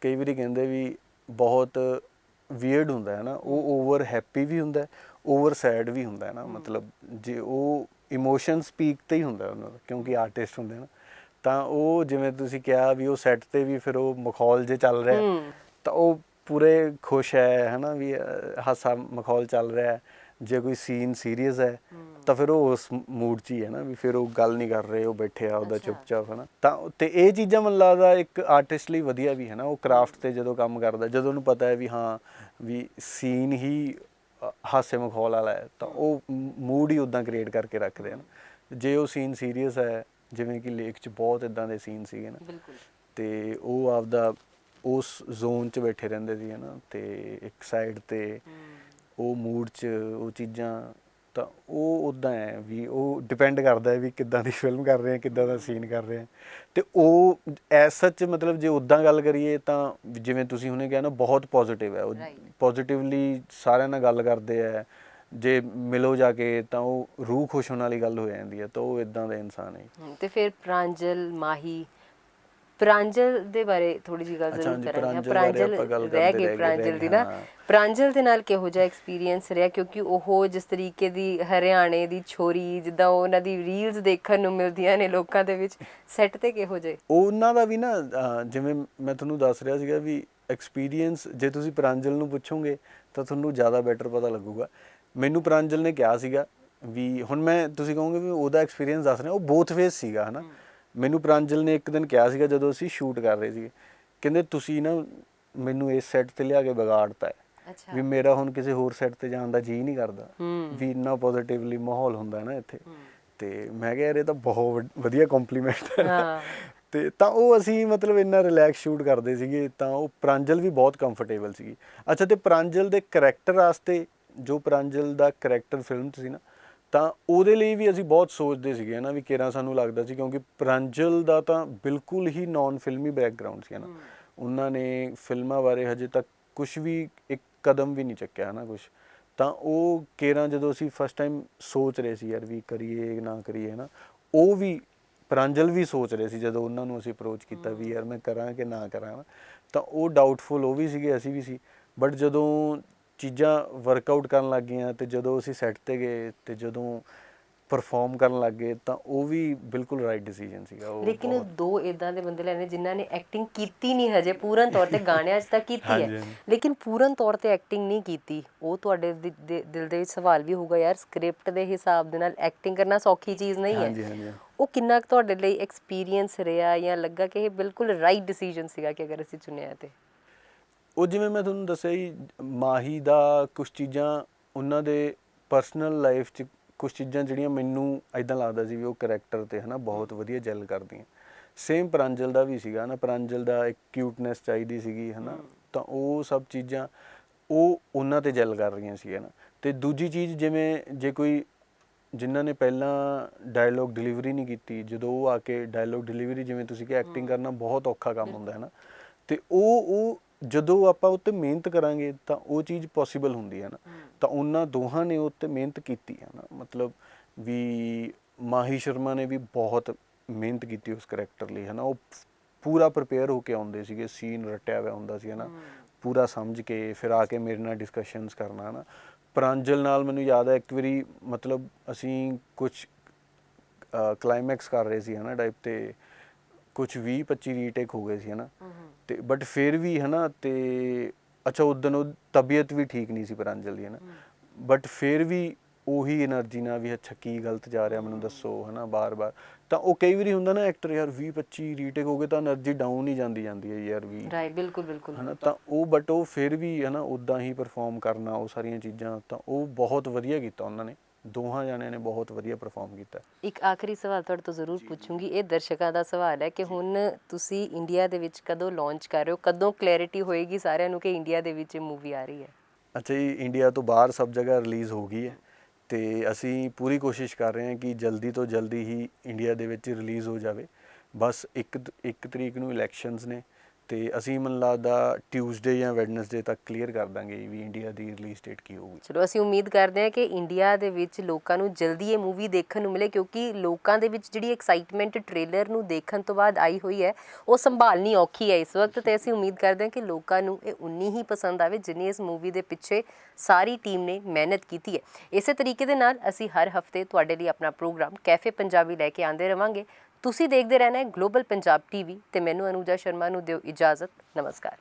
ਕਈ ਵਾਰੀ ਕਹਿੰਦੇ ਵੀ ਬਹੁਤ ਵੀਅਰਡ ਹੁੰਦਾ ਹੈ ਨਾ ਉਹ ਓਵਰ ਹੈਪੀ ਵੀ ਹੁੰਦਾ ਓਵਰ ਸੈਡ ਵੀ ਹੁੰਦਾ ਹੈ ਨਾ ਮਤਲਬ ਜੇ ਉਹ ਇਮੋਸ਼ਨਸ ਪੀਕ ਤੇ ਹੀ ਹੁੰਦਾ ਉਹਨਾਂ ਦਾ ਕਿਉਂਕਿ ਆਰਟਿਸਟ ਹੁੰਦੇ ਨਾ ਤਾਂ ਉਹ ਜਿਵੇਂ ਤੁਸੀਂ ਕਿਹਾ ਵੀ ਉਹ ਸੈੱਟ ਤੇ ਵੀ ਫਿਰ ਉਹ ਮਖੌਲ ਜੇ ਚੱਲ ਰਿਹਾ। ਤਾਂ ਉਹ ਪੂਰੇ ਖੁਸ਼ ਹੈ ਹਨਾ ਵੀ ਹਾਸਾ ਮਖੌਲ ਚੱਲ ਰਿਹਾ ਹੈ ਜੇ ਕੋਈ ਸੀਨ ਸੀਰੀਅਸ ਹੈ ਤਾਂ ਫਿਰ ਉਹ ਉਸ ਮੂਡ 'ਚ ਹੀ ਹੈ ਨਾ ਵੀ ਫਿਰ ਉਹ ਗੱਲ ਨਹੀਂ ਕਰ ਰਹੇ ਉਹ ਬੈਠੇ ਆ ਉਹਦਾ। ਚੁੱਪਚਾਪ ਹੈ ਨਾ ਤਾਂ ਤੇ ਇਹ ਚੀਜ਼ਾਂ ਮੈਨੂੰ ਲੱਗਦਾ ਇੱਕ ਆਰਟਿਸਟ ਲਈ ਵਧੀਆ ਵੀ ਹੈ ਨਾ ਉਹ ਕਰਾਫਟ ਤੇ ਜਦੋਂ ਕੰਮ ਕਰਦਾ ਜਦੋਂ ਉਹਨੂੰ ਪਤਾ ਹੈ ਵੀ ਹਾਂ ਵੀ ਸੀਨ ਹੀ ਹਾਸੇ ਮਖੌਲ ਵਾਲਾ ਹੈ ਤਾਂ ਉਹ ਮੂਡ ਹੀ ਉਦਾਂ ਕ੍ਰੀਏਟ ਕਰਕੇ ਰੱਖਦੇ ਹਨ। ਜੇ ਉਹ ਸੀਨ ਸੀਰੀਅਸ ਹੈ ਜਿਵੇਂ ਕਿ ਲੇਕ 'ਚ ਬਹੁਤ ਇਦਾਂ ਦੇ ਸੀਨ ਸੀਗੇ ਨਾ ਬਿਲਕੁਲ। ਤੇ ਉਹ ਆਪਦਾ ਉਸ ਜ਼ੋਨ 'ਚ ਬੈਠੇ ਰਹਿੰਦੇ ਸੀ ਹਨਾ ਤੇ ਇੱਕ ਸਾਈਡ ਤੇ ਉਹ ਮੂਡ 'ਚ ਉਹ ਚੀਜ਼ਾਂ ਤਾਂ ਉਹ ਉਦਾਂ ਹੈ ਵੀ ਉਹ ਡਿਪੈਂਡ ਕਰਦਾ ਹੈ ਵੀ ਕਿੱਦਾਂ ਦੀ ਫਿਲਮ ਕਰ ਰਹੇ ਆ ਕਿੱਦਾਂ ਦਾ ਸੀਨ ਕਰ ਰਹੇ ਆ। ਤੇ ਉਹ ਐਸ ਸੱਚ ਮਤਲਬ ਜੇ ਉਦਾਂ ਗੱਲ ਕਰੀਏ ਤਾਂ ਜਿਵੇਂ ਤੁਸੀਂ ਹੁਣੇ ਕਿਹਾ ਨਾ ਬਹੁਤ ਪੋਜ਼ਿਟਿਵ ਹੈ ਉਹ. ਪੋਜ਼ਿਟਿਵਲੀ ਸਾਰਿਆਂ ਨਾਲ ਗੱਲ ਕਰਦੇ ਆ ਜੇ ਮਿਲੋ ਜਾ ਕੇ ਤਾਂ ਉਹ ਰੂਹ ਖੁਸ਼ ਹੋਣ ਵਾਲੀ ਗੱਲ ਹੋ ਜਾਂਦੀ ਹੈ ਤਾਂ ਉਹ ਇਦਾਂ ਦਾ ਇਨਸਾਨ ਹੈ ਤੇ ਫਿਰ ਪ੍ਰਾਂਜਲ ਮਾਹੀ ਪ੍ਰਾਂਜਲ ਦੇ ਬਾਰੇ ਥੋੜੀ ਜੀ ਗੱਲ ਜ਼ਰੂਰ ਕਰਾਂਗੇ। ਪ੍ਰਾਂਜਲ ਰਹਿ ਗਏ, ਪ੍ਰਾਂਜਲ ਦੀ ਨਾ। ਪ੍ਰਾਂਜਲ ਦੇ ਨਾਲ ਕਿਹੋ ਜਿਹਾ ਐਕਸਪੀਰੀਅੰਸ ਰਿਹਾ? ਕਿਉਂਕਿ ਉਹ ਜਿਸ ਤਰੀਕੇ ਦੀ ਹਰਿਆਣੇ ਦੀ ਛੋਰੀ ਜਿੱਦਾਂ ਉਹ ਉਹਨਾਂ ਦੀ ਰੀਲਸ ਦੇਖਣ ਨੂੰ ਮਿਲਦੀਆਂ ਨੇ ਲੋਕਾਂ ਦੇ ਵਿੱਚ ਸੈੱਟ ਤੇ ਕਿਹੋ ਜਿਹੇ? ਉਹਨਾਂ ਦਾ ਵੀ ਨਾ ਜਿਵੇਂ ਮੈਂ ਤੁਹਾਨੂੰ ਦੱਸ ਰਿਹਾ ਸੀਗਾ ਵੀ ਐਕਸਪੀਰੀਅੰਸ ਜੇ ਤੁਸੀਂ ਪ੍ਰਾਂਜਲ ਨੂੰ ਪੁੱਛੋਗੇ ਤਾਂ ਤੁਹਾਨੂੰ ਜ਼ਿਆਦਾ ਬੈਟਰ ਪਤਾ ਲੱਗੂਗਾ। ਮੈਨੂੰ ਪ੍ਰਾਂਜਲ ਨੇ ਕਿਹਾ ਸੀਗਾ ਵੀ ਹੁਣ ਮੈਂ ਤੁਸੀਂ ਕਹੋਗੇ ਵੀ ਉਹਦਾ ਐਕਸਪੀਰੀਅੰਸ ਦੱਸ ਰਿਹਾ ਉਹ ਬੋਥ ਵੇਸ ਸੀਗਾ ਹਨਾ? ਮੈਨੂੰ ਪ੍ਰਾਂਜਲ ਨੇ ਇੱਕ ਦਿਨ ਕਿਹਾ ਸੀਗਾ ਜਦੋਂ ਅਸੀਂ ਸ਼ੂਟ ਕਰ ਰਹੇ ਸੀਗੇ। ਕਹਿੰਦੇ ਤੁਸੀਂ ਨਾ ਮੈਨੂੰ ਇਸ ਸੈੱਟ ਤੇ ਲਿਆ ਕੇ ਵਿਗਾੜਤਾ ਹੈ। ਅੱਛਾ। ਵੀ ਮੇਰਾ ਹੁਣ ਕਿਸੇ ਹੋਰ ਸੈੱਟ ਤੇ ਜਾਣ ਦਾ ਜੀ ਨਹੀਂ ਕਰਦਾ। ਵੀ ਇੰਨਾ ਪੋਜ਼ਿਟਿਵਲੀ ਮਾਹੌਲ ਹੁੰਦਾ ਹੈ ਨਾ ਇੱਥੇ। ਤੇ ਮੈਂ ਕਿਹਾ ਯਾਰ ਇਹ ਤਾਂ ਬਹੁਤ ਵਧੀਆ ਕੰਪਲੀਮੈਂਟ ਹੈ। ਹਾਂ। ਤੇ ਤਾਂ ਉਹ ਅਸੀਂ ਮਤਲਬ ਇੰਨਾ ਰਿਲੈਕਸ ਸ਼ੂਟ ਕਰਦੇ ਸੀਗੇ ਤਾਂ ਉਹ ਪ੍ਰਾਂਜਲ ਵੀ ਬਹੁਤ ਕੰਫਰਟੇਬਲ ਸੀਗੀ। ਅੱਛਾ ਤੇ ਪ੍ਰਾਂਜਲ ਦੇ ਕੈਰੈਕਟਰ ਵਾਸਤੇ ਜੋ ਪ੍ਰਾਂਜਲ ਦਾ ਕੈਰੈਕਟਰ ਫਿਲਮ 'ਚ ਸੀ ਨਾ ਤਾਂ ਉਹਦੇ ਲਈ ਵੀ ਅਸੀਂ ਬਹੁਤ ਸੋਚਦੇ ਸੀਗੇ ਨਾ ਵੀ ਕਿਹੜਾ ਸਾਨੂੰ ਲੱਗਦਾ ਸੀ ਕਿਉਂਕਿ ਪ੍ਰਾਂਜਲ ਦਾ ਤਾਂ ਬਿਲਕੁਲ ਹੀ ਨਾਨ ਫਿਲਮੀ ਬੈਕਗ੍ਰਾਉਂਡ ਸੀ ਨਾ ਉਹਨਾਂ ਨੇ ਫਿਲਮਾਂ ਬਾਰੇ ਹਜੇ ਤੱਕ ਕੁਝ ਵੀ ਇੱਕ ਕਦਮ ਵੀ ਨਹੀਂ ਚੱਕਿਆ ਨਾ ਕੁਝ ਤਾਂ ਉਹ ਕੇਰਾਂ ਜਦੋਂ ਅਸੀਂ ਫਸਟ ਟਾਈਮ ਸੋਚ ਰਹੇ ਸੀ ਯਾਰ ਵੀ ਕਰੀਏ ਨਾ ਕਰੀਏ ਨਾ ਉਹ ਵੀ ਪ੍ਰਾਂਜਲ ਵੀ ਸੋਚ ਰਹੇ ਸੀ ਜਦੋਂ ਉਹਨਾਂ ਨੂੰ ਅਸੀਂ ਅਪਰੋਚ ਕੀਤਾ ਵੀ ਯਾਰ ਮੈਂ ਕਰਾਂ ਕਿ ਨਾ ਕਰਾਂ। ਨਾ ਤਾਂ ਉਹ ਡਾਊਟਫੁਲ ਉਹ ਵੀ ਸੀਗੇ, ਅਸੀਂ ਵੀ ਸੀ। ਬਟ ਜਦੋਂ ਚੀਜ਼ਾਂ ਵਰਕਆਊਟ ਕਰਨ ਲੱਗ ਗਈਆਂ ਤੇ ਜਦੋਂ ਅਸੀਂ ਸੈੱਟ ਤੇ ਗਏ ਤੇ ਜਦੋਂ ਪਰਫਾਰਮ ਕਰਨ ਲੱਗ ਤਾਂ ਉਹ ਵੀ ਬਿਲਕੁਲ ਰਾਈਟ ਡਿਸੀਜਨ ਸੀਗਾ। ਉਹ ਲੇਕਿਨ ਦੋ ਇਦਾਂ ਦੇ ਬੰਦੇ ਲੈਣੇ ਜਿਨ੍ਹਾਂ ਨੇ ਐਕਟਿੰਗ ਕੀਤੀ ਨਹੀਂ ਹਜੇ ਪੂਰਨ ਤੌਰ ਤੇ ਗਾਣਿਆਂ 'ਚ ਤਾਂ ਕੀਤੀ ਹਾਂਜੀ, ਹੈ। ਹਾਂਜੀ। ਲੇਕਿਨ ਪੂਰਨ ਤੌਰ ਤੇ ਐਕਟਿੰਗ ਨਹੀਂ ਕੀਤੀ। ਉਹ ਤੁਹਾਡੇ ਦਿਲ ਦੇ ਵਿੱਚ ਸਵਾਲ ਵੀ ਹੋਊਗਾ ਯਾਰ ਸਕ੍ਰਿਪਟ ਦੇ ਹਿਸਾਬ ਦੇ ਨਾਲ ਐਕਟਿੰਗ ਕਰਨਾ ਸੌਖੀ ਚੀਜ਼ ਨਹੀਂ ਹਾਂਜੀ ਹੈ। ਹਾਂਜੀ ਉਹ ਕਿੰਨਾ ਤੁਹਾਡੇ ਲਈ ਐਕਸਪੀਰੀਅੰਸ ਰਿਹਾ ਜਾਂ ਲੱਗਾ ਕਿ ਇਹ ਬਿਲਕੁਲ ਰਾਈਟ ਡਿਸੀਜਨ ਸੀਗਾ ਕਿ ਅਗਰ ਅਸੀਂ ਚੁਣਿਆ ਤੇ? ਉਹ ਜਿਵੇਂ ਮੈਂ ਤੁਹਾਨੂੰ ਦੱਸਿਆ ਹੀ ਮਾਹੀ ਦਾ ਕੁਝ ਚੀਜ਼ਾਂ ਉਹਨਾਂ ਦੇ ਪਰਸਨਲ ਲਾਈਫ 'ਚ ਕੁਝ ਚੀਜ਼ਾਂ ਜਿਹੜੀਆਂ ਮੈਨੂੰ ਐਦਾਂ ਲੱਗਦਾ ਸੀ ਵੀ ਉਹ ਕੈਰੈਕਟਰ ਤੇ ਹਨਾ ਬਹੁਤ ਵਧੀਆ ਜੈਲ ਕਰਦੀਆਂ। ਸੇਮ ਪ੍ਰਾਂਜਲ ਦਾ ਵੀ ਸੀਗਾ ਨਾ ਪ੍ਰਾਂਜਲ ਦਾ ਇੱਕ ਕਿਊਟਨੈਸ ਚਾਹੀਦੀ ਸੀਗੀ ਹਨਾ ਤਾਂ ਉਹ ਸਭ ਚੀਜ਼ਾਂ ਉਹ ਉਹਨਾਂ ਤੇ ਜੈਲ ਕਰ ਰਹੀਆਂ ਸੀ ਹਨਾ ਤੇ ਦੂਜੀ ਚੀਜ਼ ਜਿਵੇਂ ਜੇ ਕੋਈ ਜਿਨ੍ਹਾਂ ਨੇ ਪਹਿਲਾਂ ਡਾਇਲੌਗ ਡਿਲੀਵਰੀ ਨਹੀਂ ਕੀਤੀ ਜਦੋਂ ਉਹ ਆ ਕੇ ਡਾਇਲੌਗ ਡਿਲੀਵਰੀ ਜਿਵੇਂ ਤੁਸੀਂ ਕਿ ਐਕਟਿੰਗ ਕਰਨਾ ਬਹੁਤ ਔਖਾ ਕੰਮ ਹੁੰਦਾ ਹੈ ਨਾ ਤੇ ਉਹ ਉਹ ਜਦੋਂ ਆਪਾਂ ਉੱਤੇ ਮਿਹਨਤ ਕਰਾਂਗੇ ਤਾਂ ਉਹ ਚੀਜ਼ ਪੋਸੀਬਲ ਹੁੰਦੀ ਹੈ ਨਾ। ਤਾਂ ਉਹਨਾਂ ਦੋਹਾਂ ਨੇ ਉੱਤੇ ਮਿਹਨਤ ਕੀਤੀ ਹੈ ਨਾ। ਮਤਲਬ ਵੀ ਮਾਹੀ ਸ਼ਰਮਾ ਨੇ ਵੀ ਬਹੁਤ ਮਿਹਨਤ ਕੀਤੀ ਉਸ ਕੈਰੈਕਟਰ ਲਈ ਹੈ ਨਾ ਉਹ ਪੂਰਾ ਪ੍ਰਿਪੇਅਰ ਹੋ ਕੇ ਆਉਂਦੇ ਸੀਗੇ ਸੀਨ ਰਟਿਆ ਹੋਇਆ ਹੁੰਦਾ ਸੀ ਹੈ। ਨਾ ਪੂਰਾ ਸਮਝ ਕੇ ਫਿਰ ਆ ਕੇ ਮੇਰੇ ਨਾਲ ਡਿਸਕਸ਼ਨਸ ਕਰਨਾ ਹੈ ਨਾ ਪ੍ਰਾਂਜਲ ਨਾਲ ਮੈਨੂੰ ਯਾਦ ਹੈ ਇੱਕ ਵਾਰੀ ਮਤਲਬ ਅਸੀਂ ਕੁਝ ਕਲਾਈਮੈਕਸ ਕਰ ਰਹੇ ਸੀ ਹਨਾ ਟਾਈਪ ਤੇ। ਕੁਝ 20 25 ਰੀਟੇਕ ਹੋ ਗਏ ਸੀ ਹਨਾ? ਤੇ ਬਟ ਫਿਰ ਵੀ ਹਨਾ ਤੇ ਅੱਛਾ ਉਸ ਦਿਨ ਉਹ ਤਬੀਅਤ ਵੀ ਠੀਕ ਨਹੀਂ ਸੀ ਪਰਾਂਜਲ ਦੀ ਹਨਾ? ਬਟ ਫਿਰ ਵੀ ਉਹੀ એનર્ਜੀ ਨਾਲ ਵੀ ਅੱਛਾ ਕੀ ਗਲਤ ਜਾ ਰਿਹਾ ਮੈਨੂੰ ਦੱਸੋ ਹਨਾ ਬਾਰ-ਬਾਰ। ਤਾਂ ਉਹ ਕਈ ਵਾਰੀ ਹੁੰਦਾ ਨਾ ਐਕਟਰ ਯਾਰ 20 25 ਰੀਟੇਕ ਹੋ ਗਏ ਤਾਂ એનર્ਜੀ ਡਾਊਨ ਹੀ ਜਾਂਦੀ ਜਾਂਦੀ ਹੈ ਯਾਰ ਵੀ। ਰਾਈਟ ਬਿਲਕੁਲ ਬਿਲਕੁਲ। ਹਨਾ ਤਾਂ ਉਹ ਬਟ ਉਹ ਫਿਰ ਵੀ ਹਨਾ ਉਦਾਂ ਹੀ ਪਰਫਾਰਮ ਕਰਨਾ ਉਹ ਸਾਰੀਆਂ ਚੀਜ਼ਾਂ ਤਾਂ ਉਹ ਬਹੁਤ ਵਧੀਆ ਕੀਤਾ ਉਹਨਾਂ ਨੇ। ਦੋਹਾਂ ਜਣਿਆਂ ਨੇ ਬਹੁਤ ਵਧੀਆ ਪਰਫਾਰਮ ਕੀਤਾ। ਇੱਕ ਆਖਰੀ ਸਵਾਲ ਤੁਹਾਡੇ ਤੋਂ ਜ਼ਰੂਰ ਪੁੱਛੂੰਗੀ ਇਹ ਦਰਸ਼ਕਾਂ ਦਾ ਸਵਾਲ ਹੈ ਕਿ ਹੁਣ ਤੁਸੀਂ ਇੰਡੀਆ ਦੇ ਵਿੱਚ ਕਦੋਂ ਲਾਂਚ ਕਰ ਰਹੇ ਹੋ? ਕਦੋਂ ਕਲੈਰਿਟੀ ਹੋਏਗੀ ਸਾਰਿਆਂ ਨੂੰ ਕਿ ਇੰਡੀਆ ਦੇ ਵਿੱਚ ਮੂਵੀ ਆ ਰਹੀ ਹੈ? ਅੱਛਾ ਜੀ ਇੰਡੀਆ ਤੋਂ ਬਾਹਰ ਸਭ ਜਗ੍ਹਾ ਰਿਲੀਜ਼ ਹੋ ਗਈ ਹੈ ਤੇ ਅਸੀਂ ਪੂਰੀ ਕੋਸ਼ਿਸ਼ ਕਰ ਰਹੇ ਹਾਂ ਕਿ ਜਲਦੀ ਤੋਂ ਜਲਦੀ ਹੀ ਇੰਡੀਆ ਦੇ ਵਿੱਚ ਰਿਲੀਜ਼ ਹੋ ਜਾਵੇ। ਬਸ ਇੱਕ ਇੱਕ ਤਰੀਕ ਨੂੰ ਇਲੈਕਸ਼ਨਸ ਨੇ ਤੇ ਅਸੀਂ ਮੈਨੂੰ ਲੱਗਦਾ ਟਿਊਜ਼ਡੇ ਜਾਂ ਵੈਡਨਸਡੇ ਤੱਕ ਕਲੀਅਰ ਕਰ ਦਾਂਗੇ ਵੀ ਇੰਡੀਆ ਦੀ ਰਿਲੀਜ਼ ਡੇਟ ਕੀ ਹੋਊਗੀ। ਚਲੋ ਅਸੀਂ ਉਮੀਦ ਕਰਦੇ ਹਾਂ ਕਿ ਇੰਡੀਆ ਦੇ ਵਿੱਚ ਲੋਕਾਂ ਨੂੰ ਜਲਦੀ ਇਹ ਮੂਵੀ ਦੇਖਣ ਨੂੰ ਮਿਲੇ ਕਿਉਂਕਿ ਲੋਕਾਂ ਦੇ ਵਿੱਚ ਜਿਹੜੀ ਐਕਸਾਈਟਮੈਂਟ ਟ੍ਰੇਲਰ ਨੂੰ ਦੇਖਣ ਤੋਂ ਬਾਅਦ ਆਈ ਹੋਈ ਹੈ, ਉਹ ਸੰਭਾਲਣੀ ਔਖੀ ਹੈ ਇਸ ਵਕਤ ਤੇ ਅਸੀਂ ਉਮੀਦ ਕਰਦੇ ਹਾਂ ਕਿ ਲੋਕਾਂ ਨੂੰ ਇਹ ਉਨੀ ਹੀ ਪਸੰਦ ਆਵੇ ਜਿੰਨੀ ਇਸ ਮੂਵੀ ਦੇ ਪਿੱਛੇ ਸਾਰੀ ਟੀਮ ਨੇ ਮਿਹਨਤ ਕੀਤੀ ਹੈ। ਇਸੇ ਤਰੀਕੇ ਦੇ ਨਾਲ ਅਸੀਂ ਹਰ ਹਫ਼ਤੇ ਤੁਹਾਡੇ ਲਈ ਆਪਣਾ ਪ੍ਰੋਗਰਾਮ ਕੈਫੇ ਪੰਜਾਬੀ ਲੈ ਕੇ ਆਂਦੇ ਰਵਾਂਗੇ। ਤੁਸੀਂ ਦੇਖਦੇ ਰਹਿਣਾ ਹੈ ਗਲੋਬਲ ਪੰਜਾਬ ਟੀਵੀ ਤੇ ਮੈਨੂੰ ਅਨੂਜਾ ਸ਼ਰਮਾ ਨੂੰ ਦਿਓ ਇਜਾਜ਼ਤ। ਨਮਸਕਾਰ।